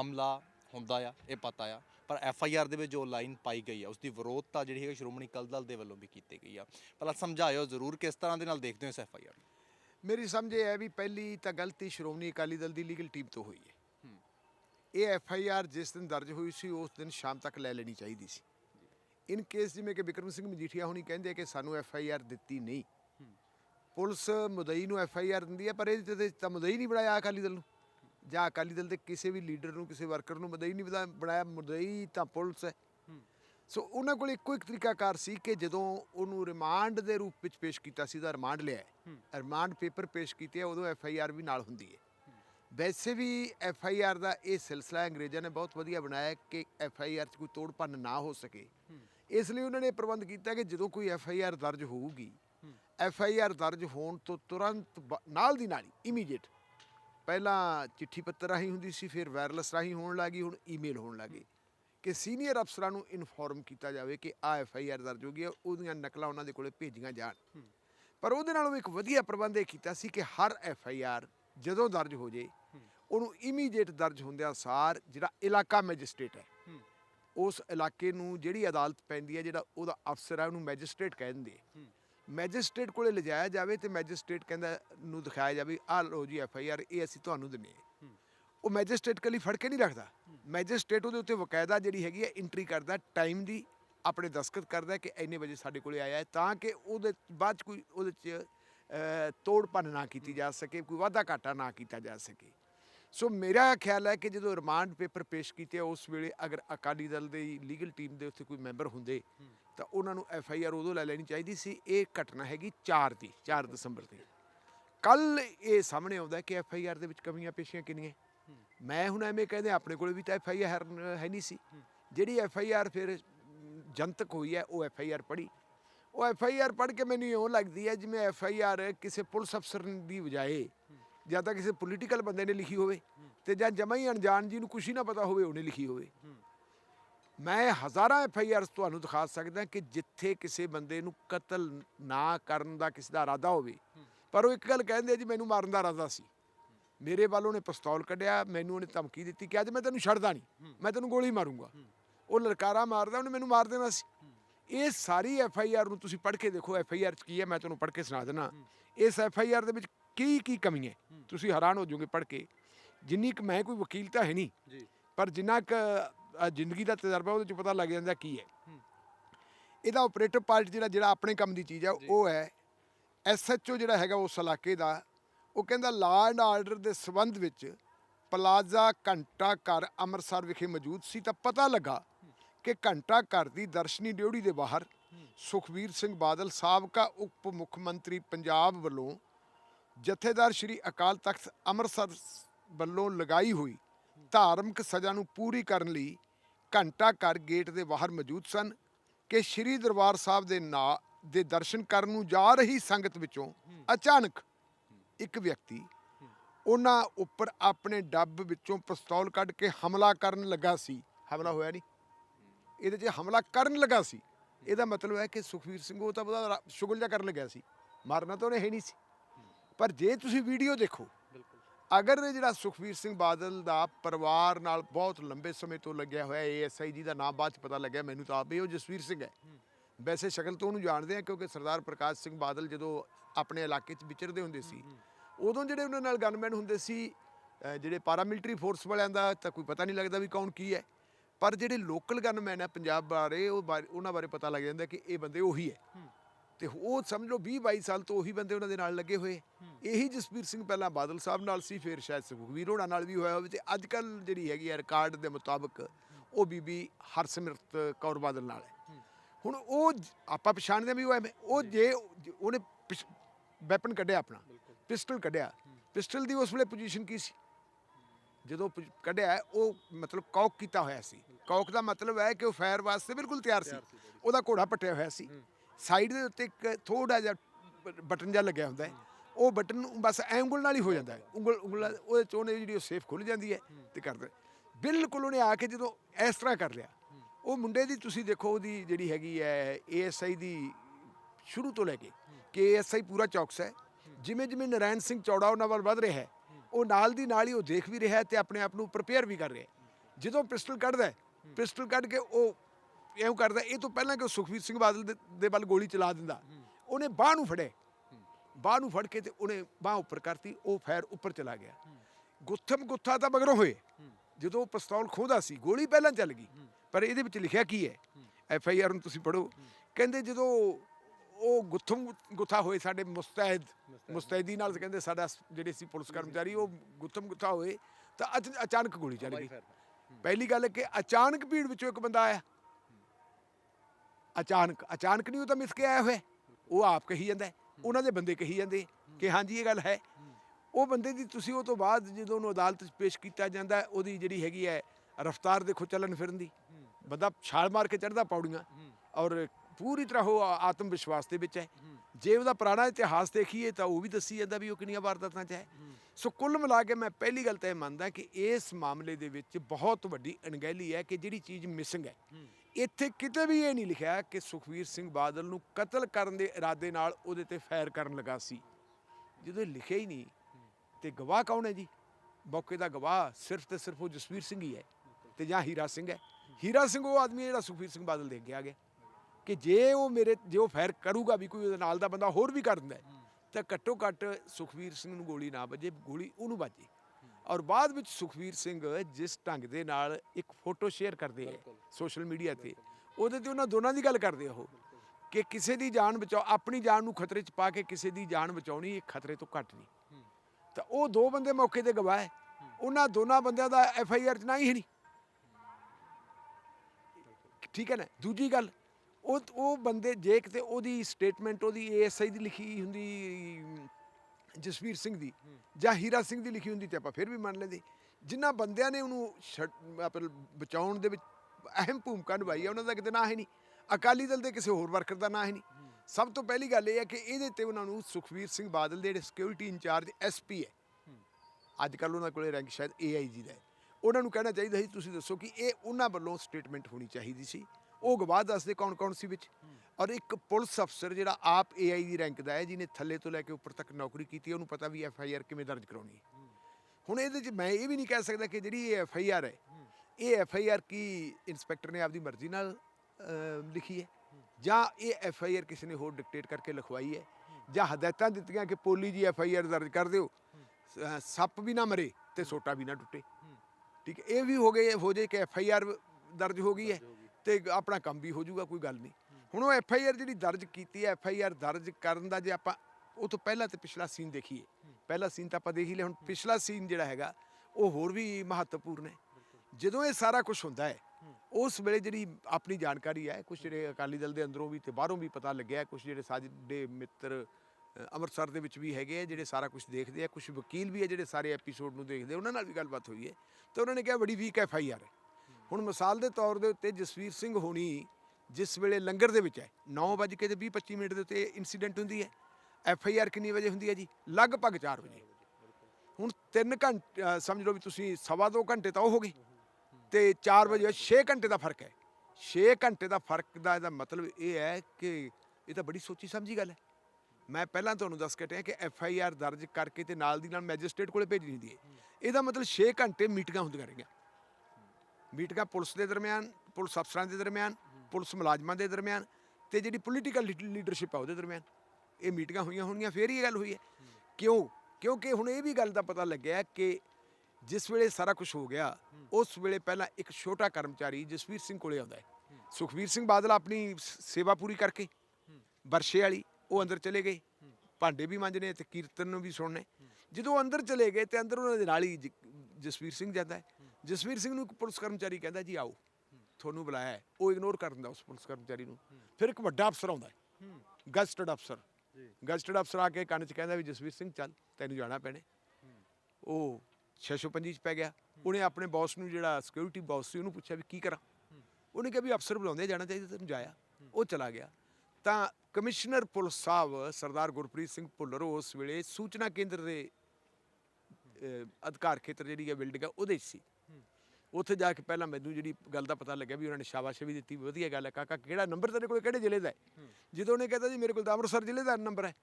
ਹਮਲਾ ਹੁੰਦਾ ਆ, ਇਹ ਪਤਾ ਆ। ਪਰ ਐਫ ਆਈ ਆਰ ਦੇ ਵਿੱਚ ਜੋ ਲਾਈਨ ਪਾਈ ਗਈ ਆ ਉਸ ਦੀ ਵਿਰੋਧਤਾ ਜਿਹੜੀ ਹੈ ਸ਼੍ਰੋਮਣੀ ਅਕਾਲੀ ਦਲ ਦੇ ਵੱਲੋਂ ਵੀ ਕੀਤੀ ਗਈ ਆ। ਪਹਿਲਾਂ ਸਮਝਾਇਓ ਜ਼ਰੂਰ ਕਿਸ ਤਰ੍ਹਾਂ ਦੇ ਨਾਲ ਦੇਖਦੇ ਹੋ ਇਸ ਐਫ ਆਈ ਆਰ ਮੇਰੀ ਸਮਝ ਇਹ ਹੈ ਵੀ ਪਹਿਲੀ ਤਾਂ ਗਲਤੀ ਸ਼੍ਰੋਮਣੀ ਅਕਾਲੀ ਦਲ ਦੀ ਲੀਗਲ ਟੀਮ ਤੋਂ ਹੋਈ ਹੈ। ਇਹ ਐਫ ਆਈ ਆਰ ਜਿਸ ਦਿਨ ਦਰਜ ਹੋਈ ਸੀ, ਉਸ ਦਿਨ ਸ਼ਾਮ ਤੱਕ ਲੈ ਲੈਣੀ ਚਾਹੀਦੀ ਸੀ। ਇਨ ਕੇਸ ਜਿਵੇਂ ਕਿ ਵਿਕਰਮ ਸਿੰਘ ਮਜੀਠੀਆ ਹੁਣੀ ਕਹਿੰਦੇ ਆ ਕਿ ਸਾਨੂੰ ਐਫ ਆਈ ਆਰ ਦਿੱਤੀ ਨਹੀਂ। ਪੁਲਿਸ ਮੁਦਈ ਨੂੰ ਐਫ ਆਈ ਆਰ ਦਿੰਦੀ ਹੈ, ਪਰ ਇਹਦੇ ਤੇ ਤਾਂ ਮੁਦਈ ਨਹੀਂ ਬਣਾਇਆ ਅਕਾਲੀ ਦਲ ਨੂੰ। ਜਾਂ ਅਕਾਲੀ ਦਲ ਦੇ ਕਿਸੇ ਵੀ ਲੀਡਰ ਨੂੰ ਕਿਸੇ ਵਰਕਰ ਨੂੰ ਮੁਦਈ ਨਹੀਂ ਬਣਾ- ਬਣਾਇਆ ਮੁਦਈ ਤਾਂ ਪੁਲਿਸ ਹੈ। ਸੋ ਉਹਨਾਂ ਕੋਲ ਇੱਕੋ ਇੱਕ ਤਰੀਕਾਕਾਰ ਸੀ ਕਿ ਜਦੋਂ ਉਹਨੂੰ ਰਿਮਾਂਡ ਦੇ ਰੂਪ ਵਿੱਚ ਪੇਸ਼ ਕੀਤਾ ਸੀ ਦਾ ਰਿਮਾਂਡ ਲਿਆ। ਰਿਮਾਂਡ ਪੇਪਰ ਪੇਸ਼ ਕੀਤੇ ਉਦੋਂ ਐਫ ਆਈ ਆਰ ਵੀ ਨਾਲ ਹੁੰਦੀ ਹੈ ਵੈਸੇ ਵੀ ਐਫ ਆਈ ਆਰ ਦਾ ਇਹ ਸਿਲਸਿਲਾ ਅੰਗਰੇਜ਼ਾਂ ਨੇ ਬਹੁਤ ਵਧੀਆ ਬਣਾਇਆ ਕਿ ਐਫ ਆਈ ਆਰ 'ਚ ਕੋਈ ਤੋੜ ਭੰਨ ਨਾ ਹੋ ਸਕੇ। ਇਸ ਲਈ ਉਹਨਾਂ ਨੇ ਪ੍ਰਬੰਧ ਕੀਤਾ ਕਿ ਜਦੋਂ ਕੋਈ ਐਫ ਆਈ ਆਰ ਦਰਜ ਹੋਊਗੀ। ਐਫ ਆਈ ਆਰ ਦਰਜ ਹੋਣ ਤੋਂ ਤੁਰੰਤ ਨਾਲ ਦੀ ਨਾਲ ਇਮੀਡੀਏਟ ਪਹਿਲਾਂ ਚਿੱਠੀ ਪੱਤਰ ਰਾਹੀਂ ਹੁੰਦੀ ਸੀ ਫਿਰ ਵਾਇਰਲੈਸ ਰਾਹੀਂ ਹੋਣ ਲੱਗੀ ਹੁਣ ਈਮੇਲ ਹੋਣ ਲੱਗੀ ਕਿ ਸੀਨੀਅਰ ਅਫਸਰਾਂ ਨੂੰ ਇਨਫੋਰਮ ਕੀਤਾ ਜਾਵੇ ਕਿ ਆ ਐਫ ਆਈ ਆਰ ਦਰਜ ਹੋ ਗਈ ਹੈ ਉਹਦੀਆਂ ਨਕਲਾਂ ਉਹਨਾਂ ਦੇ ਕੋਲੇ ਭੇਜੀਆਂ ਜਾਣ। ਪਰ ਉਹਦੇ ਨਾਲੋਂ ਇੱਕ ਵਧੀਆ ਪ੍ਰਬੰਧ ਇਹ ਕੀਤਾ ਸੀ ਕਿ ਹਰ ਐਫ ਆਈ ਆਰ ਜਦੋਂ ਦਰਜ ਹੋ ਜੇ। ਉਹਨੂੰ ਇਮੀਡੀਏਟ ਦਰਜ ਹੁੰਦਿਆਂ ਸਾਰ ਜਿਹੜਾ ਇਲਾਕਾ ਮੈਜਿਸਟ੍ਰੇਟ ਹੈ। ਉਸ ਇਲਾਕੇ ਨੂੰ ਜਿਹੜੀ ਅਦਾਲਤ ਪੈਂਦੀ ਹੈ ਜਿਹੜਾ ਉਹਦਾ ਅਫਸਰ ਹੈ ਉਹਨੂੰ ਮੈਜਿਸਟ੍ਰੇਟ ਕਹਿ ਦਿੰਦੇ ਆ ਹੂੰ। ਮੈਜਿਸਟ੍ਰੇਟ ਕੋਲੇ ਲਿਜਾਇਆ ਜਾਵੇ ਤੇ ਮੈਜਿਸਟ੍ਰੇਟ ਕਹਿੰਦਾ ਨੂੰ ਦਿਖਾਇਆ ਜਾਵੇ ਆਹ ਲਓ ਜੀ ਐਫ ਆਈ ਆਰ ਇਹ ਅਸੀਂ ਤੁਹਾਨੂੰ ਦਿੰਨੇ ਹੂੰ। ਉਹ ਮੈਜਿਸਟ੍ਰੇਟ ਕੱਲੀ ਫੜ ਕੇ ਨਹੀਂ ਰੱਖਦਾ ਮੈਜਿਸਟ੍ਰੇਟ ਉਹਦੇ ਉੱਤੇ ਵਕਾਇਦਾ ਜਿਹੜੀ ਹੈਗੀ ਹੈ ਐਂਟਰੀ ਕਰਦਾ ਟਾਈਮ ਦੀ ਆਪਣੇ ਦਸਖਤ ਕਰਦਾ ਕਿ ਇੰਨੇ ਵਜੇ ਸਾਡੇ ਕੋਲੇ ਆਇਆ ਹੈ ਤਾਂ ਕਿ ਉਹਦੇ ਬਾਅਦ ਕੋਈ ਉਹਦੇ ਚ ਤੋੜ ਭੰਨ ਨਾ ਕੀਤੀ ਜਾ ਸਕੇ ਕੋਈ ਵਾਧਾ ਘਾਟਾ ਨਾ ਕੀਤਾ ਜਾ ਸਕੇ ਸੋ ਮੇਰਾ ਖਿਆਲ ਹੈ ਕਿ ਜਦੋਂ ਰਿਮਾਂਡ ਪੇਪਰ ਪੇਸ਼ ਕੀਤੇ ਉਸ ਵੇਲੇ ਅਗਰ ਅਕਾਲੀ ਦਲ ਦੀ ਲੀਗਲ ਟੀਮ ਦੇ ਉੱਤੇ ਕੋਈ ਮੈਂਬਰ ਹੁੰਦੇ। ਤਾਂ ਉਹਨਾਂ ਨੂੰ ਐਫ ਆਈ ਆਰ ਉਦੋਂ ਲੈ ਲੈਣੀ ਚਾਹੀਦੀ ਸੀ, ਇਹ ਘਟਨਾ ਹੈਗੀ 4 ਦੀ 4 ਦਸੰਬਰ ਦੀ। ਕੱਲ ਇਹ ਸਾਹਮਣੇ ਆਉਂਦਾ ਕਿ ਐਫ ਆਈ ਆਰ ਦੇ ਵਿੱਚ ਕਮੀਆਂ ਪੇਸ਼ੀਆਂ ਕਿੰਨੀਆਂ? ਮੈਂ ਹੁਣ ਐਵੇਂ ਕਹਿੰਦੇ, ਆਪਣੇ ਕੋਲ ਵੀ ਤਾਂ ਐਫ ਆਈ ਆਰ ਹੈ ਨਹੀਂ ਸੀ। ਜਿਹੜੀ ਐਫ ਆਈ ਆਰ ਫਿਰ ਜਨਤਕ ਹੋਈ ਹੈ, ਉਹ ਐਫ ਆਈ ਆਰ ਪੜ੍ਹੀ। ਉਹ ਐਫ ਆਈ ਆਰ ਪੜ੍ਹ ਕੇ ਮੈਨੂੰ ਇਉਂ ਲੱਗਦੀ ਹੈ, ਜਿਵੇਂ ਐਫ ਆਈ ਆਰ ਕਿਸੇ ਪੁਲਿਸ ਅਫਸਰ ਦੀ ਬਜਾਏ ਜਾਂ ਤਾਂ ਕਿਸੇ ਪੋਲੀਟੀਕਲ ਬੰਦੇ ਨੇ ਲਿਖੀ ਹੋਵੇ ਤੇ ਜਾਂ ਜਮਾ ਹੀ ਅਣਜਾਣ ਜੀ ਨੂੰ ਕੁਛ ਹੀ ਨਾ ਪਤਾ ਹੋਵੇ, ਉਹਨੇ ਲਿਖੀ ਹੋਵੇ। ਮੈਂ ਹਜ਼ਾਰਾਂ ਐਫ ਆਈ ਆਰਸ ਤੁਹਾਨੂੰ ਦਿਖਾ ਸਕਦਾ ਕਿ ਜਿੱਥੇ ਕਿਸੇ ਬੰਦੇ ਨੂੰ ਕਤਲ ਨਾ ਕਰਨ ਦਾ ਕਿਸੇ ਦਾ ਇਰਾਦਾ ਹੋਵੇ ਪਰ ਉਹ ਇੱਕ ਗੱਲ ਕਹਿੰਦੇ ਜੀ ਮੈਨੂੰ ਮਾਰਨ ਦਾ ਇਰਾਦਾ ਸੀ। ਮੇਰੇ ਵੱਲ ਉਹਨੇ ਪਿਸਤੌਲ ਕੱਢਿਆ ਮੈਨੂੰ ਉਹਨੇ ਧਮਕੀ ਦਿੱਤੀ ਕਿ ਅੱਜ ਮੈਂ ਤੈਨੂੰ ਛੱਡਦਾ ਨਹੀਂ ਮੈਂ ਤੈਨੂੰ ਗੋਲੀ ਮਾਰੂੰਗਾ। ਉਹ ਲਲਕਾਰਾ ਮਾਰਦਾ ਉਹਨੇ ਮੈਨੂੰ ਮਾਰ ਦੇਣਾ ਸੀ। ਇਹ ਸਾਰੀ ਐਫ ਆਈ ਆਰ ਨੂੰ ਤੁਸੀਂ ਪੜ੍ਹ ਕੇ ਦੇਖੋ ਐਫ ਆਈ ਆਰ ਚ ਕੀ ਹੈ ਮੈਂ ਤੁਹਾਨੂੰ ਪੜ੍ਹ ਕੇ ਸੁਣਾ ਦੇਣਾ ਇਸ ਐਫ ਆਈ ਆਰ ਦੇ ਵਿੱਚ ਕੀ ਕੀ ਕਮੀ ਹੈ? ਤੁਸੀਂ ਹੈਰਾਨ ਹੋ ਜਾਓਗੇ ਪੜ੍ਹ ਕੇ। ਜਿੰਨੀ ਕੁ ਮੈਂ ਕੋਈ ਵਕੀਲ ਤਾਂ ਹੈ ਨਹੀਂ ਜੀ। ਪਰ ਜਿੰਨਾ ਕੁ ਅ, ਜ਼ਿੰਦਗੀ ਦਾ ਤਜਰਬਾ ਉਹਦੇ ਚ ਪਤਾ ਲੱਗ ਜਾਂਦਾ ਕੀ ਹੈ। ਇਹਦਾ ਆਪਰੇਟਿਵ ਪਾਰਟ ਜਿਹੜਾ ਜਿਹੜਾ ਆਪਣੇ ਕੰਮ ਦੀ ਚੀਜ਼ ਹੈ। ਉਹ ਹੈ ਐਸਐਚਓ ਜਿਹੜਾ ਹੈਗਾ ਉਸ ਇਲਾਕੇ ਦਾ ਉਹ ਕਹਿੰਦਾ ਲਾ ਐਂਡ ਆਰਡਰ ਦੇ ਸਬੰਧ ਵਿੱਚ ਪਲਾਜ਼ਾ ਘੰਟਾ ਘਰ ਅੰਮ੍ਰਿਤਸਰ ਵਿਖੇ ਮੌਜੂਦ ਸੀ ਤਾਂ ਪਤਾ ਲੱਗਾ ਕਿ ਘੰਟਾ ਘਰ ਦੀ ਦਰਸ਼ਨੀ ਡਿਊੜੀ ਦੇ ਬਾਹਰ ਸੁਖਵੀਰ ਸਿੰਘ ਬਾਦਲ ਸਾਬਕਾ ਉਪ ਮੁੱਖ ਮੰਤਰੀ ਪੰਜਾਬ ਵੱਲੋਂ ਜਥੇਦਾਰ ਸ਼੍ਰੀ ਅਕਾਲ ਤਖਤ ਅੰਮ੍ਰਿਤਸਰ ਵੱਲੋਂ ਲਗਾਈ ਹੋਈ ਧਾਰਮਿਕ ਸਜ਼ਾ ਨੂੰ ਪੂਰੀ ਕਰਨ ਲਈ ਘੰਟਾ ਘਰ ਗੇਟ ਦੇ ਬਾਹਰ ਮੌਜੂਦ ਸਨ ਕਿ ਸ਼੍ਰੀ ਦਰਬਾਰ ਸਾਹਿਬ ਦੇ ਨਾਂ, ਦੇ ਦਰਸ਼ਨ ਕਰਨ ਨੂੰ ਜਾ ਰਹੀ ਸੰਗਤ ਵਿੱਚੋਂ ਅਚਾਨਕ ਇੱਕ ਵਿਅਕਤੀ ਉਹਨਾਂ ਉੱਪਰ ਆਪਣੇ ਡੱਬ ਵਿੱਚੋਂ ਪਿਸਤੌਲ ਕੱਢ ਕੇ ਹਮਲਾ ਕਰਨ ਲੱਗਾ ਸੀ। ਹਮਲਾ ਹੋਇਆ ਨਹੀਂ। ਇਹਦੇ 'ਚ ਹਮਲਾ ਕਰਨ ਲੱਗਾ ਸੀ। ਇਹਦਾ ਮਤਲਬ ਹੈ ਕਿ ਸੁਖਵੀਰ ਸਿੰਘ ਉਹ ਤਾਂ ਉਹਦਾ ਸ਼ੁਗਲ ਜਿਹਾ ਕਰਨ ਲੱਗਿਆ ਸੀ। ਮਾਰਨਾ ਤਾਂ ਉਹਨੇ ਹੈ ਨਹੀਂ ਸੀ। ਪਰ ਜੇ ਤੁਸੀਂ ਵੀਡੀਓ ਦੇਖੋ ਅਗਰ ਜਿਹੜਾ ਸੁਖਵੀਰ ਸਿੰਘ ਬਾਦਲ ਦਾ ਪਰਿਵਾਰ ਨਾਲ ਬਹੁਤ ਲੰਬੇ ਸਮੇਂ ਤੋਂ ਲੱਗਿਆ ਹੋਇਆ ਏਐਸਆਈ ਜੀ ਦਾ ਨਾਮ ਬਾਅਦ ਚ ਪਤਾ ਲੱਗਿਆ ਮੈਨੂੰ ਤਾਂ ਆਪ ਵੀ ਉਹ ਜਸਵੀਰ ਸਿੰਘ ਹੈ। ਵੈਸੇ ਸ਼ਕਲ ਤੋਂ ਉਹਨੂੰ ਜਾਣਦੇ ਆ ਕਿਉਂਕਿ ਸਰਦਾਰ ਪ੍ਰਕਾਸ਼ ਸਿੰਘ ਬਾਦਲ ਜਦੋਂ ਆਪਣੇ ਇਲਾਕੇ 'ਚ ਵਿਚਰਦੇ ਹੁੰਦੇ ਸੀ ਉਦੋਂ ਜਿਹੜੇ ਉਹਨਾਂ ਨਾਲ ਗਨਮੈਨ ਹੁੰਦੇ ਸੀ ਜਿਹੜੇ ਪਾਰਾਮਿਲਟਰੀ ਫੋਰਸ ਵਾਲਿਆਂ ਦਾ ਤਾਂ ਕੋਈ ਪਤਾ ਨਹੀਂ ਲੱਗਦਾ ਵੀ ਕੌਣ ਕੀ ਹੈ ਪਰ ਜਿਹੜੇ ਲੋਕਲ ਗਨਮੈਨ ਹੈ ਪੰਜਾਬ ਬਾਰੇ ਉਹ ਉਹਨਾਂ ਬਾਰੇ ਪਤਾ ਲੱਗ ਜਾਂਦਾ ਕਿ ਇਹ ਬੰਦੇ ਉਹੀ ਹੈ। ਤੇ ਉਹ ਸਮਝ ਲਓ 20 22 ਸਾਲ ਤੋਂ ਉਹੀ ਬੰਦੇ ਉਹਨਾਂ ਦੇ ਨਾਲ ਲੱਗੇ ਹੋਏ। ਇਹੀ ਜਸਵੀਰ ਸਿੰਘ ਪਹਿਲਾਂ ਬਾਦਲ ਸਾਹਿਬ ਨਾਲ ਸੀ ਫਿਰ ਸ਼ਾਇਦ ਸੁਖਵੀਰ ਹੋਣਾ ਨਾਲ ਵੀ ਹੋਇਆ ਹੋਵੇ ਤੇ ਅੱਜ ਕੱਲ ਜਿਹੜੀ ਹੈਗੀ ਹੈ ਰਿਕਾਰਡ ਦੇ ਮੁਤਾਬਕ ਉਹ ਬੀਬੀ ਹਰਸਿਮਰਤ ਕੌਰ ਬਾਦਲ ਨਾਲ ਹੈ। ਹੁਣ ਉਹ ਆਪਾਂ ਪਛਾਣਦੇ ਵੀ ਉਹ ਐਵੇਂ ਉਹ ਜੇ। ਉਹਨੇ ਵੈਪਨ ਕੱਢਿਆ ਆਪਣਾ ਪਿਸਟਲ ਕੱਢਿਆ। ਪਿਸਟਲ ਦੀ ਉਸ ਵੇਲੇ ਪੋਜੀਸ਼ਨ ਕੀ ਸੀ? ਜਦੋਂ ਕੱਢਿਆ ਉਹ ਮਤਲਬ ਕੌਕ ਕੀਤਾ ਹੋਇਆ ਸੀ। ਕੌਕ ਦਾ ਮਤਲਬ ਹੈ ਕਿ ਉਹ ਫਾਇਰ ਵਾਸਤੇ ਬਿਲਕੁਲ ਤਿਆਰ ਸੀ। ਉਹਦਾ ਘੋੜਾ ਪੱਟਿਆ ਹੋਇਆ ਸੀ। ਸਾਈਡ ਦੇ ਉੱਤੇ ਇੱਕ ਥੋੜਾ ਜਿਹਾ ਬ- ਬਟਨ ਜਿਹਾ ਲੱਗਿਆ ਹੁੰਦਾ ਹੈ। ਉਹ ਬਟਨ ਬਸ ਐਂ ਉਂਗਲ ਨਾਲ ਹੀ ਹੋ ਜਾਂਦਾ ਹੈ। ਉਂਗਲ ਉਂਗਲ ਨਾਲ ਉਹਦੇ ਚੋਂ ਉਹਨੇ ਜਿਹੜੀ ਉਹ ਸੇਫ ਖੁੱਲ ਜਾਂਦੀ ਹੈ ਤੇ ਕਰਦਾ ਬਿਲਕੁਲ ਉਹਨੇ ਆ ਕੇ ਜਦੋਂ ਇਸ ਤਰ੍ਹਾਂ ਕਰ ਲਿਆ, ਉਹ ਮੁੰਡੇ ਦੀ ਤੁਸੀਂ ਦੇਖੋ ਉਹਦੀ ਜਿਹੜੀ ਹੈਗੀ ਹੈ ਏਐਸਆਈ ਦੀ ਸ਼ੁਰੂ ਤੋਂ ਲੈ ਕੇ ਕਿ ਏਐਸਆਈ ਪੂਰਾ ਚੌਕਸ ਹੈ। ਜਿਵੇਂ ਜਿਵੇਂ ਨਰਾਇਣ ਸਿੰਘ ਚੌੜਾ ਉਹਨਾਂ ਵੱਲ ਵੱਧ ਰਿਹਾ ਹੈ, ਉਹ ਨਾਲ ਦੀ ਨਾਲ ਹੀ ਉਹ ਦੇਖ ਵੀ ਰਿਹਾ ਹੈ ਤੇ ਆਪਣੇ ਆਪ ਨੂੰ ਪ੍ਰਪੇਅਰ ਵੀ ਕਰ ਰਿਹਾ ਜਦੋਂ ਪਿਸਟਲ ਕੱਢਦਾ ਪਿਸਟਲ ਕੱਢ ਕੇ ਉਹ ਇਉਂ ਕਰਦਾ ਇਹ ਤੋਂ ਪਹਿਲਾਂ ਕਿ ਉਹ ਸੁਖਵੀਰ ਸਿੰਘ ਬਾਦਲ ਦੇ- ਦੇ ਵੱਲ ਗੋਲੀ ਚਲਾ ਦਿੰਦਾ। ਉਹਨੇ ਬਾਹ ਨੂੰ ਫੜਿਆ। ਬਾਹ ਨੂੰ ਫੜ ਕੇ ਤੇ ਉਹਨੇ ਬਾਹ ਉੱਪਰ ਕਰਤੀ ਉਹ ਫਾਇਰ ਉੱਪਰ ਚਲਾ ਗਿਆ। ਗੁੱਥਮ ਗੁੱਥਾ ਤਾਂ ਮਗਰੋਂ ਹੋਏ। ਜਦੋਂ ਉਹ ਪਿਸਤੌਲ ਖੋਦਾ ਸੀ ਗੋਲੀ ਪਹਿਲਾਂ ਚੱਲ ਗਈ। ਪਰ ਇਹਦੇ ਵਿੱਚ ਲਿਖਿਆ ਕੀ ਹੈ? ਐਫ ਆਈ ਆਰ ਨੂੰ ਤੁਸੀਂ ਪੜੋ ਕਹਿੰਦੇ ਜਦੋਂ ਉਹ ਗੁੱਥਮ ਗੁੱਥਾ ਹੋਏ ਸਾਡੇ ਮੁਸਤੈਦ ਮੁਸਤੈਦੀ। ਨਾਲ ਕਹਿੰਦੇ ਸਾਡਾ ਸ- ਜਿਹੜੇ ਸੀ ਪੁਲਿਸ ਕਰਮਚਾਰੀ ਉਹ ਗੁੱਥਮ ਗੁੱਥਾ ਹੋਏ ਤਾਂ ਅਚ- ਅਚਾਨਕ ਗੋਲੀ ਚੱਲ ਗਈ। ਪਹਿਲੀ ਗੱਲ ਕਿ ਅਚਾਨਕ ਭੀੜ ਵਿੱਚੋਂ ਇੱਕ ਬੰਦਾ ਆਇਆ। ਅਚਾਨਕ ਅਚਾਨਕ ਨਹੀਂ ਉਹ ਤਾਂ ਮਿਸ ਕੇ ਆਇਆ ਹੋਇਆ। ਉਹ ਆਪ ਕਹੀ ਜਾਂਦਾ ਉਹਨਾਂ ਦੇ ਬੰਦੇ ਕਹੀ ਜਾਂਦੇ ਕਿ ਹਾਂਜੀ, ਇਹ ਗੱਲ ਹੈ। ਉਹ ਬੰਦੇ ਦੀ ਤੁਸੀਂ ਉਹ ਤੋਂ ਬਾਅਦ ਜਦੋਂ ਉਹਨੂੰ ਅਦਾਲਤ 'ਚ ਪੇਸ਼ ਕੀਤਾ ਜਾਂਦਾ ਉਹਦੀ ਜਿਹੜੀ ਹੈਗੀ ਹੈ ਰਫਤਾਰ ਦੇਖੋ ਚੱਲਣ ਫਿਰਨ ਦੀ। ਬੰਦਾ ਛਾਲ ਮਾਰ ਕੇ ਚੜਦਾ ਪੌੜੀਆਂ ਔਰ ਪੂਰੀ ਤਰ੍ਹਾਂ ਉਹ ਆਤਮ ਵਿਸ਼ਵਾਸ ਦੇ ਵਿੱਚ ਹੈ। ਜੇ ਉਹਦਾ ਪੁਰਾਣਾ ਇਤਿਹਾਸ ਦੇਖੀਏ ਤਾਂ ਉਹ ਵੀ ਦੱਸੀ ਜਾਂਦਾ ਵੀ ਉਹ ਕਿੰਨੀਆਂ ਵਾਰਦਾਤਾਂ 'ਚ ਹੈ। ਸੋ ਕੁੱਲ ਮਿਲਾ ਕੇ ਮੈਂ ਪਹਿਲੀ ਗੱਲ ਤਾਂ ਇਹ ਮੰਨਦਾ ਕਿ ਇਸ ਮਾਮਲੇ ਦੇ ਵਿੱਚ ਬਹੁਤ ਵੱਡੀ ਅਣਗਹਿਲੀ ਹੈ ਕਿ ਜਿਹੜੀ ਚੀਜ਼ ਮਿਸਿੰਗ ਹੈ ਇੱਥੇ ਕਿਤੇ ਵੀ ਇਹ ਨਹੀਂ ਲਿਖਿਆ ਕਿ ਸੁਖਵੀਰ ਸਿੰਘ ਬਾਦਲ ਨੂੰ ਕਤਲ ਕਰਨ ਦੇ ਇਰਾਦੇ ਨਾਲ ਉਹਦੇ ਤੇ ਫਾਇਰ ਕਰਨ ਲੱਗਾ ਸੀ। ਜਦੋਂ ਇਹ ਲਿਖਿਆ ਹੀ ਨਹੀਂ, ਤੇ ਗਵਾਹ ਕੌਣ ਹੈ ਜੀ? ਮੌਕੇ ਦਾ ਗਵਾਹ ਸਿਰਫ ਤੇ ਸਿਰਫ ਉਹ ਜਸਵੀਰ ਸਿੰਘ ਹੀ ਹੈ ਤੇ ਜਾਂ ਹੀਰਾ ਸਿੰਘ ਹੈ। ਹੀਰਾ ਸਿੰਘ ਉਹ ਆਦਮੀ ਹੈ ਜਿਹੜਾ ਸੁਖਵੀਰ ਸਿੰਘ ਬਾਦਲ ਦੇ ਅੱਗੇ ਆ ਗਿਆ। ਕਿ ਜੇ ਉਹ ਮੇਰੇ, ਜੇ ਉਹ ਫਾਇਰ ਕਰੂਗਾ ਵੀ ਕੋਈ ਉਹਦੇ ਨਾਲ ਦਾ ਬੰਦਾ ਹੋਰ ਵੀ ਕਰ ਦਿੰਦਾ ਤਾਂ ਘੱਟੋ ਘੱਟ ਸੁਖਵੀਰ ਸਿੰਘ ਨੂੰ ਗੋਲੀ ਨਾ ਵੱਜੇ, ਗੋਲੀ ਉਹਨੂੰ ਵੱਜੇ ਔਰ ਬਾਅਦ ਵਿੱਚ ਸੁਖਵੀਰ ਸਿੰਘ ਜਿਸ ਢੰਗ ਦੇ ਨਾਲ ਇੱਕ ਫੋਟੋ ਸ਼ੇਅਰ ਕਰਦੇ ਹੈ ਸੋਸ਼ਲ ਮੀਡੀਆ ਤੇ ਉਹਦੇ ਤੇ ਉਹਨਾਂ ਦੋਨਾਂ ਦੀ ਗੱਲ ਕਰਦੇ ਆ ਉਹ ਕਿ ਕਿਸੇ ਦੀ ਜਾਨ ਬਚਾਓ ਆਪਣੀ ਜਾਨ ਨੂੰ ਖਤਰੇ 'ਚ ਪਾ ਕੇ ਕਿਸੇ ਦੀ ਜਾਨ ਬਚਾਉਣੀ ਇਹ ਖਤਰੇ ਤੋਂ ਘੱਟ ਨਹੀਂ। ਤਾਂ ਉਹ ਦੋ ਬੰਦੇ ਮੌਕੇ ਤੇ ਗਵਾਹ ਹੈ। ਉਹਨਾਂ ਦੋਨਾਂ ਬੰਦਿਆਂ ਦਾ ਐਫ ਆਈ ਆਰ 'ਚ ਨਾ ਹੀ ਹੈ ਨਹੀਂ। ਠੀਕ ਹੈ ਨਾ? ਦੂਜੀ ਗੱਲ ਉਹ ਉਹ ਬੰਦੇ ਜੇ ਕਿਤੇ ਉਹਦੀ ਸਟੇਟਮੈਂਟ ਉਹਦੀ ਏਐਸਆਈ ਦੀ ਲਿਖੀ ਹੁੰਦੀ ਜਸਵੀਰ ਸਿੰਘ ਦੀ ਜਾਂ ਹੀਰਾ ਸਿੰਘ ਦੀ ਲਿਖੀ ਹੁੰਦੀ ਤੇ ਆਪਾਂ ਫਿਰ ਵੀ ਮੰਨ ਲੈਂਦੇ। ਜਿਨ੍ਹਾਂ ਬੰਦਿਆਂ ਨੇ ਉਹਨੂੰ ਛੱਡ- ਬਚਾਉਣ ਦੇ ਵਿੱਚ ਅਹਿਮ ਭੂਮਿਕਾ ਨਿਭਾਈ ਹੈ ਉਹਨਾਂ ਦਾ ਕਿਤੇ ਨਾਂ ਹੈ ਨਹੀਂ। ਅਕਾਲੀ ਦਲ ਦੇ ਕਿਸੇ ਹੋਰ ਵਰਕਰ ਦਾ ਨਾਂ ਹੈ ਨਹੀਂ। ਸਭ ਤੋਂ ਪਹਿਲੀ ਗੱਲ ਇਹ ਹੈ ਕਿ ਇਹਦੇ ਤੇ ਉਹਨਾਂ ਨੂੰ ਸੁਖਵੀਰ ਸਿੰਘ ਬਾਦਲ ਦੇ ਜਿਹੜੇ ਸਿਕਿਉਰਿਟੀ ਇੰਚਾਰਜ ਐਸਪੀ ਹੈ। ਅੱਜ ਕੱਲ ਉਹਨਾਂ ਕੋਲੇ ਰੈਂਕ ਸ਼ਾਇਦ ਏਆਈਜੀ ਦਾ ਹੈ। ਉਹਨਾਂ ਨੂੰ ਕਹਿਣਾ ਚਾਹੀਦਾ ਸੀ, ਤੁਸੀਂ ਦੱਸੋ ਕਿ ਇਹ ਉਹਨਾਂ ਵੱਲੋਂ ਸਟੇਟਮੈਂਟ ਹੋਣੀ ਚਾਹੀਦੀ ਸੀ। ਉਹ ਗਵਾਹ ਦੱਸਦੇ ਕੌਣ ਕੌਣ ਸੀ ਵਿੱਚ। ਔਰ ਇੱਕ ਪੁਲਿਸ ਅਫਸਰ ਜਿਹੜਾ ਆਪ ਏਆਈਜੀ ਰੈਂਕ ਦਾ ਹੈ ਜਿਹਨੇ ਥੱਲੇ ਤੋਂ ਲੈ ਕੇ ਉੱਪਰ ਤੱਕ ਨੌਕਰੀ ਕੀਤੀ ਹੈ ਉਹਨੂੰ ਪਤਾ ਵੀ ਐਫਆਈਆਰ ਕਿਵੇਂ ਦਰਜ ਕਰਾਉਣੀ ਹੈ। ਹੁਣ ਇਹਦੇ 'ਚ ਮੈਂ ਇਹ ਵੀ ਨਹੀਂ ਕਹਿ ਸਕਦਾ ਕਿ ਜਿਹੜੀ ਇਹ ਐਫਆਈਆਰ ਹੈ ਇਹ ਐਫਆਈਆਰ ਕੀ ਇਨਸਪੈਕਟਰ ਨੇ ਆਪਦੀ ਮਰਜ਼ੀ ਨਾਲ ਲਿਖੀ ਹੈ? ਜਾਂ ਇਹ ਐਫਆਈਆਰ ਕਿਸੇ ਨੇ ਹੋਰ ਡਿਕਟੇਟ ਕਰਕੇ ਲਿਖਵਾਈ ਹੈ? ਜਾਂ ਹਦਾਇਤਾਂ ਦਿੱਤੀਆਂ ਕਿ ਪੋਲੀ ਜੀ ਐਫਆਈਆਰ ਦਰਜ ਕਰ ਦਿਓ ਸੱਪ ਵੀ ਨਾ ਮਰੇ ਤੇ ਸੋਟਾ ਵੀ ਨਾ ਟੁੱਟੇ। ਠੀਕ ਇਹ ਵੀ ਹੋ ਗਏ ਹੋ ਜੇ ਕਿ ਐਫਆਈਆਰ ਦਰਜ ਹੋ ਗਈ ਹੈ ਤੇ ਆਪਣਾ ਕੰਮ ਵੀ ਹੋ ਜਾਊਗਾ ਕੋਈ ਗੱਲ ਨਹੀਂ। ਹੁਣ ਉਹ ਐਫਆਈਆਰ ਜਿਹੜੀ ਦਰਜ ਕੀਤੀ ਹੈ ਐਫਆਈਆਰ ਦਰਜ ਕਰਨ ਦਾ ਜੇ ਆਪਾਂ ਉਹ ਤੋਂ ਪਹਿਲਾਂ ਤੇ ਪਿਛਲਾ ਸੀਨ ਦੇਖੀਏ। ਪਹਿਲਾ ਸੀਨ ਤਾਂ ਆਪਾਂ ਦੇਖ ਹੀ ਲਿਆ ਹੁਣ ਪਿਛਲਾ ਸੀਨ ਜਿਹੜਾ ਹੈਗਾ ਉਹ ਹੋਰ ਵੀ ਮਹੱਤਵਪੂਰਨ ਹੈ। ਜਦੋਂ ਇਹ ਸਾਰਾ ਕੁਝ ਹੁੰਦਾ ਹੈ ਉਸ ਵੇਲੇ ਜਿਹੜੀ ਆਪਣੀ ਜਾਣਕਾਰੀ ਹੈ ਕੁਝ ਜਿਹੜੇ ਅਕਾਲੀ ਦਲ ਦੇ ਅੰਦਰੋਂ ਵੀ ਤੇ ਬਾਹਰੋਂ ਵੀ ਪਤਾ ਲੱਗਿਆ ਕੁਝ ਜਿਹੜੇ ਸਾਡੇ ਮਿੱਤਰ ਅੰਮ੍ਰਿਤਸਰ ਦੇ ਵਿੱਚ ਵੀ ਹੈਗੇ ਆ ਜਿਹੜੇ ਸਾਰਾ ਕੁਝ ਦੇਖਦੇ ਆ ਕੁਝ ਵਕੀਲ ਵੀ ਆ ਜਿਹੜੇ ਸਾਰੇ ਐਪੀਸੋਡ ਨੂੰ ਦੇਖਦੇ ਉਹਨਾਂ ਨਾਲ ਵੀ ਗੱਲਬਾਤ ਹੋਈ ਹੈ। ਤੇ ਉਹਨਾਂ ਨੇ ਕਿਹਾ ਬੜੀ ਵੀਕ ਐਫ ਆਈ ਆਰ ਹੈ। ਹੁਣ ਮਿਸਾਲ ਦੇ ਤੌਰ ਦੇ ਉੱਤੇ ਜਸਵੀਰ ਸਿੰਘ ਹੋਣੀ ਜਿਸ ਵੇਲੇ ਲੰਗਰ ਦੇ ਵਿੱਚ ਹੈ 9:20 ਤੇ 20 25 ਮਿੰਟ ਦੇ ਉੱਤੇ ਇਨਸੀਡੈਂਟ ਹੁੰਦੀ ਹੈ ਐਫ ਆਈ ਆਰ ਕਿੰਨੀ ਵਜੇ ਹੁੰਦੀ ਹੈ ਜੀ? ਲਗਭਗ 4 ਵਜੇ। ਹੁਣ 3 ਘੰਟੇ ਸਮਝ ਲਓ ਵੀ ਤੁਸੀਂ ਸਵਾ ਦੋ ਘੰਟੇ ਤਾਂ ਉਹ ਹੋ ਗਏ ਤੇ 4 ਵਜੇ 6 ਘੰਟੇ ਦਾ ਫ਼ਰਕ ਹੈ। 6 ਘੰਟੇ ਦਾ ਫ਼ਰਕ ਦਾ ਇਹਦਾ ਮਤਲਬ ਇਹ ਹੈ ਕਿ ਇਹ ਤਾਂ ਬੜੀ ਸੋਚੀ ਸਮਝੀ ਗੱਲ ਹੈ। ਮੈਂ ਪਹਿਲਾਂ ਤੁਹਾਨੂੰ ਦੱਸ ਕੇ ਹਟਿਆ ਕਿ ਐਫ ਆਈ ਆਰ ਦਰਜ ਕਰਕੇ ਤੇ ਨਾਲ ਦੀ ਨਾਲ ਮੈਜਿਸਟ੍ਰੇਟ ਕੋਲੇ ਭੇਜਣੀ ਹੁੰਦੀ ਹੈ। ਇਹਦਾ ਮਤਲਬ 6 ਘੰਟੇ ਮੀਟਿੰਗਾਂ ਹੁੰਦੀਆਂ ਰਹੀਆਂ। ਮੀਟਿੰਗਾਂ ਪੁਲਿਸ ਦੇ ਦਰਮਿਆਨ, ਪੁਲਿਸ ਅਫਸਰਾਂ ਦੇ ਦਰਮਿਆਨ ਪੁਲਿਸ ਮੁਲਾਜ਼ਮਾਂ ਦੇ ਦਰਮਿਆਨ ਤੇ ਜਿਹੜੀ ਪੋਲੀਟੀਕਲ ਲੀਡਰਸ਼ਿਪ ਆ ਉਹਦੇ ਦਰਮਿਆਨ। ਇਹ ਮੀਟਿੰਗਾਂ ਹੋਈਆਂ ਹੋਣਗੀਆਂ, ਫੇਰ ਹੀ ਇਹ ਗੱਲ ਹੋਈ ਹੈ। ਕਿਉਂ? ਕਿਉਂਕਿ ਹੁਣ ਇਹ ਵੀ ਗੱਲ ਦਾ ਪਤਾ ਲੱਗਿਆ ਕਿ ਜਿਸ ਵੇਲੇ ਸਾਰਾ ਕੁਝ ਹੋ ਗਿਆ, ਉਸ ਵੇਲੇ ਪਹਿਲਾਂ ਇੱਕ ਛੋਟਾ ਕਰਮਚਾਰੀ ਜਸਵੀਰ ਸਿੰਘ ਕੋਲੇ ਆਉਂਦਾ ਹੈ। ਸੁਖਵੀਰ ਸਿੰਘ ਬਾਦਲ ਆਪਣੀ ਸ- ਸੇਵਾ ਪੂਰੀ ਕਰਕੇ ਵਰਸ਼ੇ ਵਾਲੀ, ਉਹ ਅੰਦਰ ਚਲੇ ਗਏ। ਭਾਂਡੇ ਵੀ ਮਾਂਜਣੇ ਤੇ ਕੀਰਤਨ ਨੂੰ ਵੀ ਸੁਣਨੇ ਜਦੋਂ ਉਹ ਅੰਦਰ ਚਲੇ ਗਏ ਤੇ ਅੰਦਰ ਉਹਨਾਂ ਦੇ ਨਾਲ ਹੀ ਜ- ਜਸਵੀਰ ਸਿੰਘ ਜਾਂਦਾ ਹੈ। ਜਸਵੀਰ ਸਿੰਘ ਨੂੰ ਇੱਕ ਪੁਲਿਸ ਕਰਮਚਾਰੀ ਕਹਿੰਦਾ ਜੀ ਆਓ। ਤੁਹਾਨੂੰ ਬੁਲਾਇਆ ਹੈ ਉਹ ਇਗਨੋਰ ਕਰ ਦਿੰਦਾ ਉਸ ਪੁਲਿਸ ਕਰਮਚਾਰੀ ਨੂੰ। ਫਿਰ ਇੱਕ ਵੱਡਾ ਅਫਸਰ ਆਉਂਦਾ ਹੈ ਗਸਟਡ ਅਫਸਰ। ਗਸਟਡ ਅਫਸਰ ਆ ਕੇ ਕੰਨ 'ਚ ਕਹਿੰਦਾ ਵੀ ਜਸਵੀਰ ਸਿੰਘ ਚੱਲ ਤੈਨੂੰ ਜਾਣਾ ਪੈਣੇ। ਉਹ 605 ਚ ਪੈ ਗਿਆ। ਉਹਨੇ ਆਪਣੇ ਬੌਸ ਨੂੰ ਜਿਹੜਾ ਸਿਕਿਉਰਿਟੀ ਬੌਸ ਸੀ ਉਹਨੂੰ ਪੁੱਛਿਆ ਵੀ ਕੀ ਕਰਾਂ? ਉਹਨੇ ਕਿਹਾ ਵੀ ਅਫਸਰ ਬੁਲਾਉਂਦੇ ਜਾਣਾ ਚਾਹੀਦਾ ਤੈਨੂੰ ਜਾਇਆ। ਉਹ ਚਲਾ ਗਿਆ। ਤਾਂ ਕਮਿਸ਼ਨਰ ਪੁਲਿਸ ਸਾਹਿਬ ਸਰਦਾਰ ਗੁਰਪ੍ਰੀਤ ਸਿੰਘ ਭੁੱਲਰ ਉਸ ਵੇਲੇ ਸੂਚਨਾ ਕੇਂਦਰ ਦੇ ਅਧਿਕਾਰ ਖੇਤਰ ਜਿਹੜੀ ਹੈ ਬਿਲਡਿੰਗ ਹੈ ਉਹਦੇ ਸੀ। ਉੱਥੇ ਜਾ ਕੇ ਪਹਿਲਾਂ ਮੈਨੂੰ ਜਿਹੜੀ ਗੱਲ ਦਾ ਪਤਾ ਲੱਗਿਆ ਵੀ ਉਹਨਾਂ ਨੇ ਸ਼ਾਬਾਸ਼ ਵੀ ਦਿੱਤੀ ਵਧੀਆ ਗੱਲ ਹੈ। ਕਾਕਾ ਕਿਹੜਾ ਨੰਬਰ ਤੇਰੇ ਕੋਲ ਕਿਹੜੇ ਜ਼ਿਲ੍ਹੇ ਦਾ ਹੈ? ਜਦੋਂ ਉਹਨੇ ਕਹਿੰਦਾ ਜੀ ਮੇਰੇ ਕੋਲ ਤਾਂ ਅੰਮ੍ਰਿਤਸਰ ਜ਼ਿਲ੍ਹੇ ਦਾ ਨੰਬਰ ਹੈ।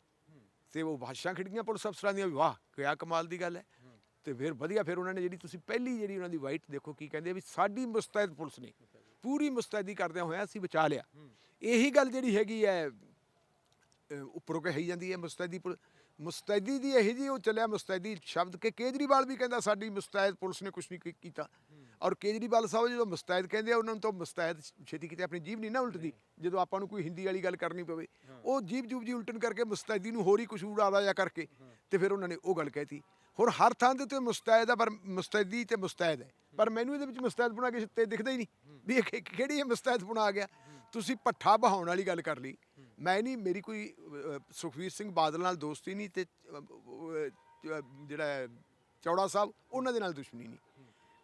ਤੇ ਉਹ ਬਾਦਸ਼ਾਹ ਖਿੜਕੀਆਂ ਪੁਲਿਸ ਅਫਸਰਾਂ ਦੀਆਂ ਵੀ ਵਾਹ ਕਿਆ ਕਮਾਲ ਦੀ ਗੱਲ ਹੈ। ਤੇ ਫਿਰ ਵਧੀਆ ਫਿਰ ਉਹਨਾਂ ਨੇ ਜਿਹੜੀ ਤੁਸੀਂ ਪਹਿਲੀ ਜਿਹੜੀ ਉਹਨਾਂ ਦੀ ਵਾਈਟ ਦੇਖੋ ਕੀ ਕਹਿੰਦੇ ਵੀ ਸਾਡੀ ਮੁਸਤੈਦ ਪੁਲਿਸ ਨੇ ਪੂਰੀ ਮੁਸਤੈਦੀ ਕਰਦਿਆਂ ਹੋਇਆ ਅਸੀਂ ਬਚਾ ਲਿਆ। ਇਹੀ ਗੱਲ ਜਿਹੜੀ ਹੈਗੀ ਹੈ ਉੱਪਰੋਂ ਕਹੀ ਜਾਂਦੀ ਹੈ ਮੁਸਤੈਦੀ ਮੁਸਤੈਦੀ ਦੀ ਇਹੀ ਜੀ ਉਹ ਚੱਲਿਆ ਮੁਸਤੈਦੀ ਸ਼ਬਦ ਕਿ ਕੇਜਰੀਵਾਲ ਵੀ ਕਹਿੰਦਾ ਸਾਡੀ ਮੁਸਤੈਦ ਪੁਲਿਸ ਨੇ ਕੁਝ ਨਹੀਂ ਕੀਤਾ। ਔਰ ਕੇਜਰੀਵਾਲ ਸਾਹਿਬ ਜਦੋਂ ਮੁਸਤੈਦ ਕਹਿੰਦੇ ਆ ਉਹਨਾਂ ਨੂੰ ਤਾਂ ਮੁਸਤੈਦ ਛੇਤੀ ਕਿਤੇ ਆਪਣੀ ਜੀਭ ਨਹੀਂ ਨਾ ਉਲਟਦੀ ਜਦੋਂ ਆਪਾਂ ਨੂੰ ਕੋਈ ਹਿੰਦੀ ਵਾਲੀ ਗੱਲ ਕਰਨੀ ਪਵੇ ਉਹ ਜੀਭ ਜੂਬ ਜੀ ਉਲਟਣ ਕਰਕੇ ਮੁਸਤੈਦੀ ਨੂੰ ਹੋਰ ਹੀ ਕੁਝ ਉਡਾਦਾ ਜਾ ਕਰਕੇ ਤੇ ਫਿਰ ਉਹਨਾਂ ਨੇ ਉਹ ਗੱਲ ਕਹਿਤੀ। ਹੁਣ ਹਰ ਥਾਂ ਦੇ ਉੱਤੇ ਮੁਸਤੈਦ ਆ ਪਰ ਮੁਸਤੈਦੀ ਤੇ ਮੁਸਤੈਦ ਹੈ। ਪਰ ਮੈਨੂੰ ਇਹਦੇ ਵਿੱਚ ਮੁਸਤੈਦ ਬਣਾ ਕੇ ਤੇ ਦਿਖਦਾ ਹੀ ਨਹੀਂ ਵੀ ਇਹ ਕਿਹੜੀ ਇਹ ਮੁਸਤੈਦ ਬਣਾ ਆ ਗਿਆ। ਤੁਸੀਂ ਪੱਠਾ ਬਹਾਉਣ ਵਾਲੀ ਗੱਲ ਕਰ ਲਈ। ਮੈਂ ਨਹੀਂ ਮੇਰੀ ਕੋਈ ਸੁਖਵੀਰ ਸਿੰਘ ਬਾਦਲ ਨਾਲ ਦੋਸਤੀ ਨਹੀਂ ਤੇ ਜਿਹੜਾ ਹੈ ਚੌੜਾ ਸਾਹਿਬ ਉਹਨਾਂ ਦੇ ਨਾਲ ਦੁਸ਼ਮਣੀ ਨਹੀਂ।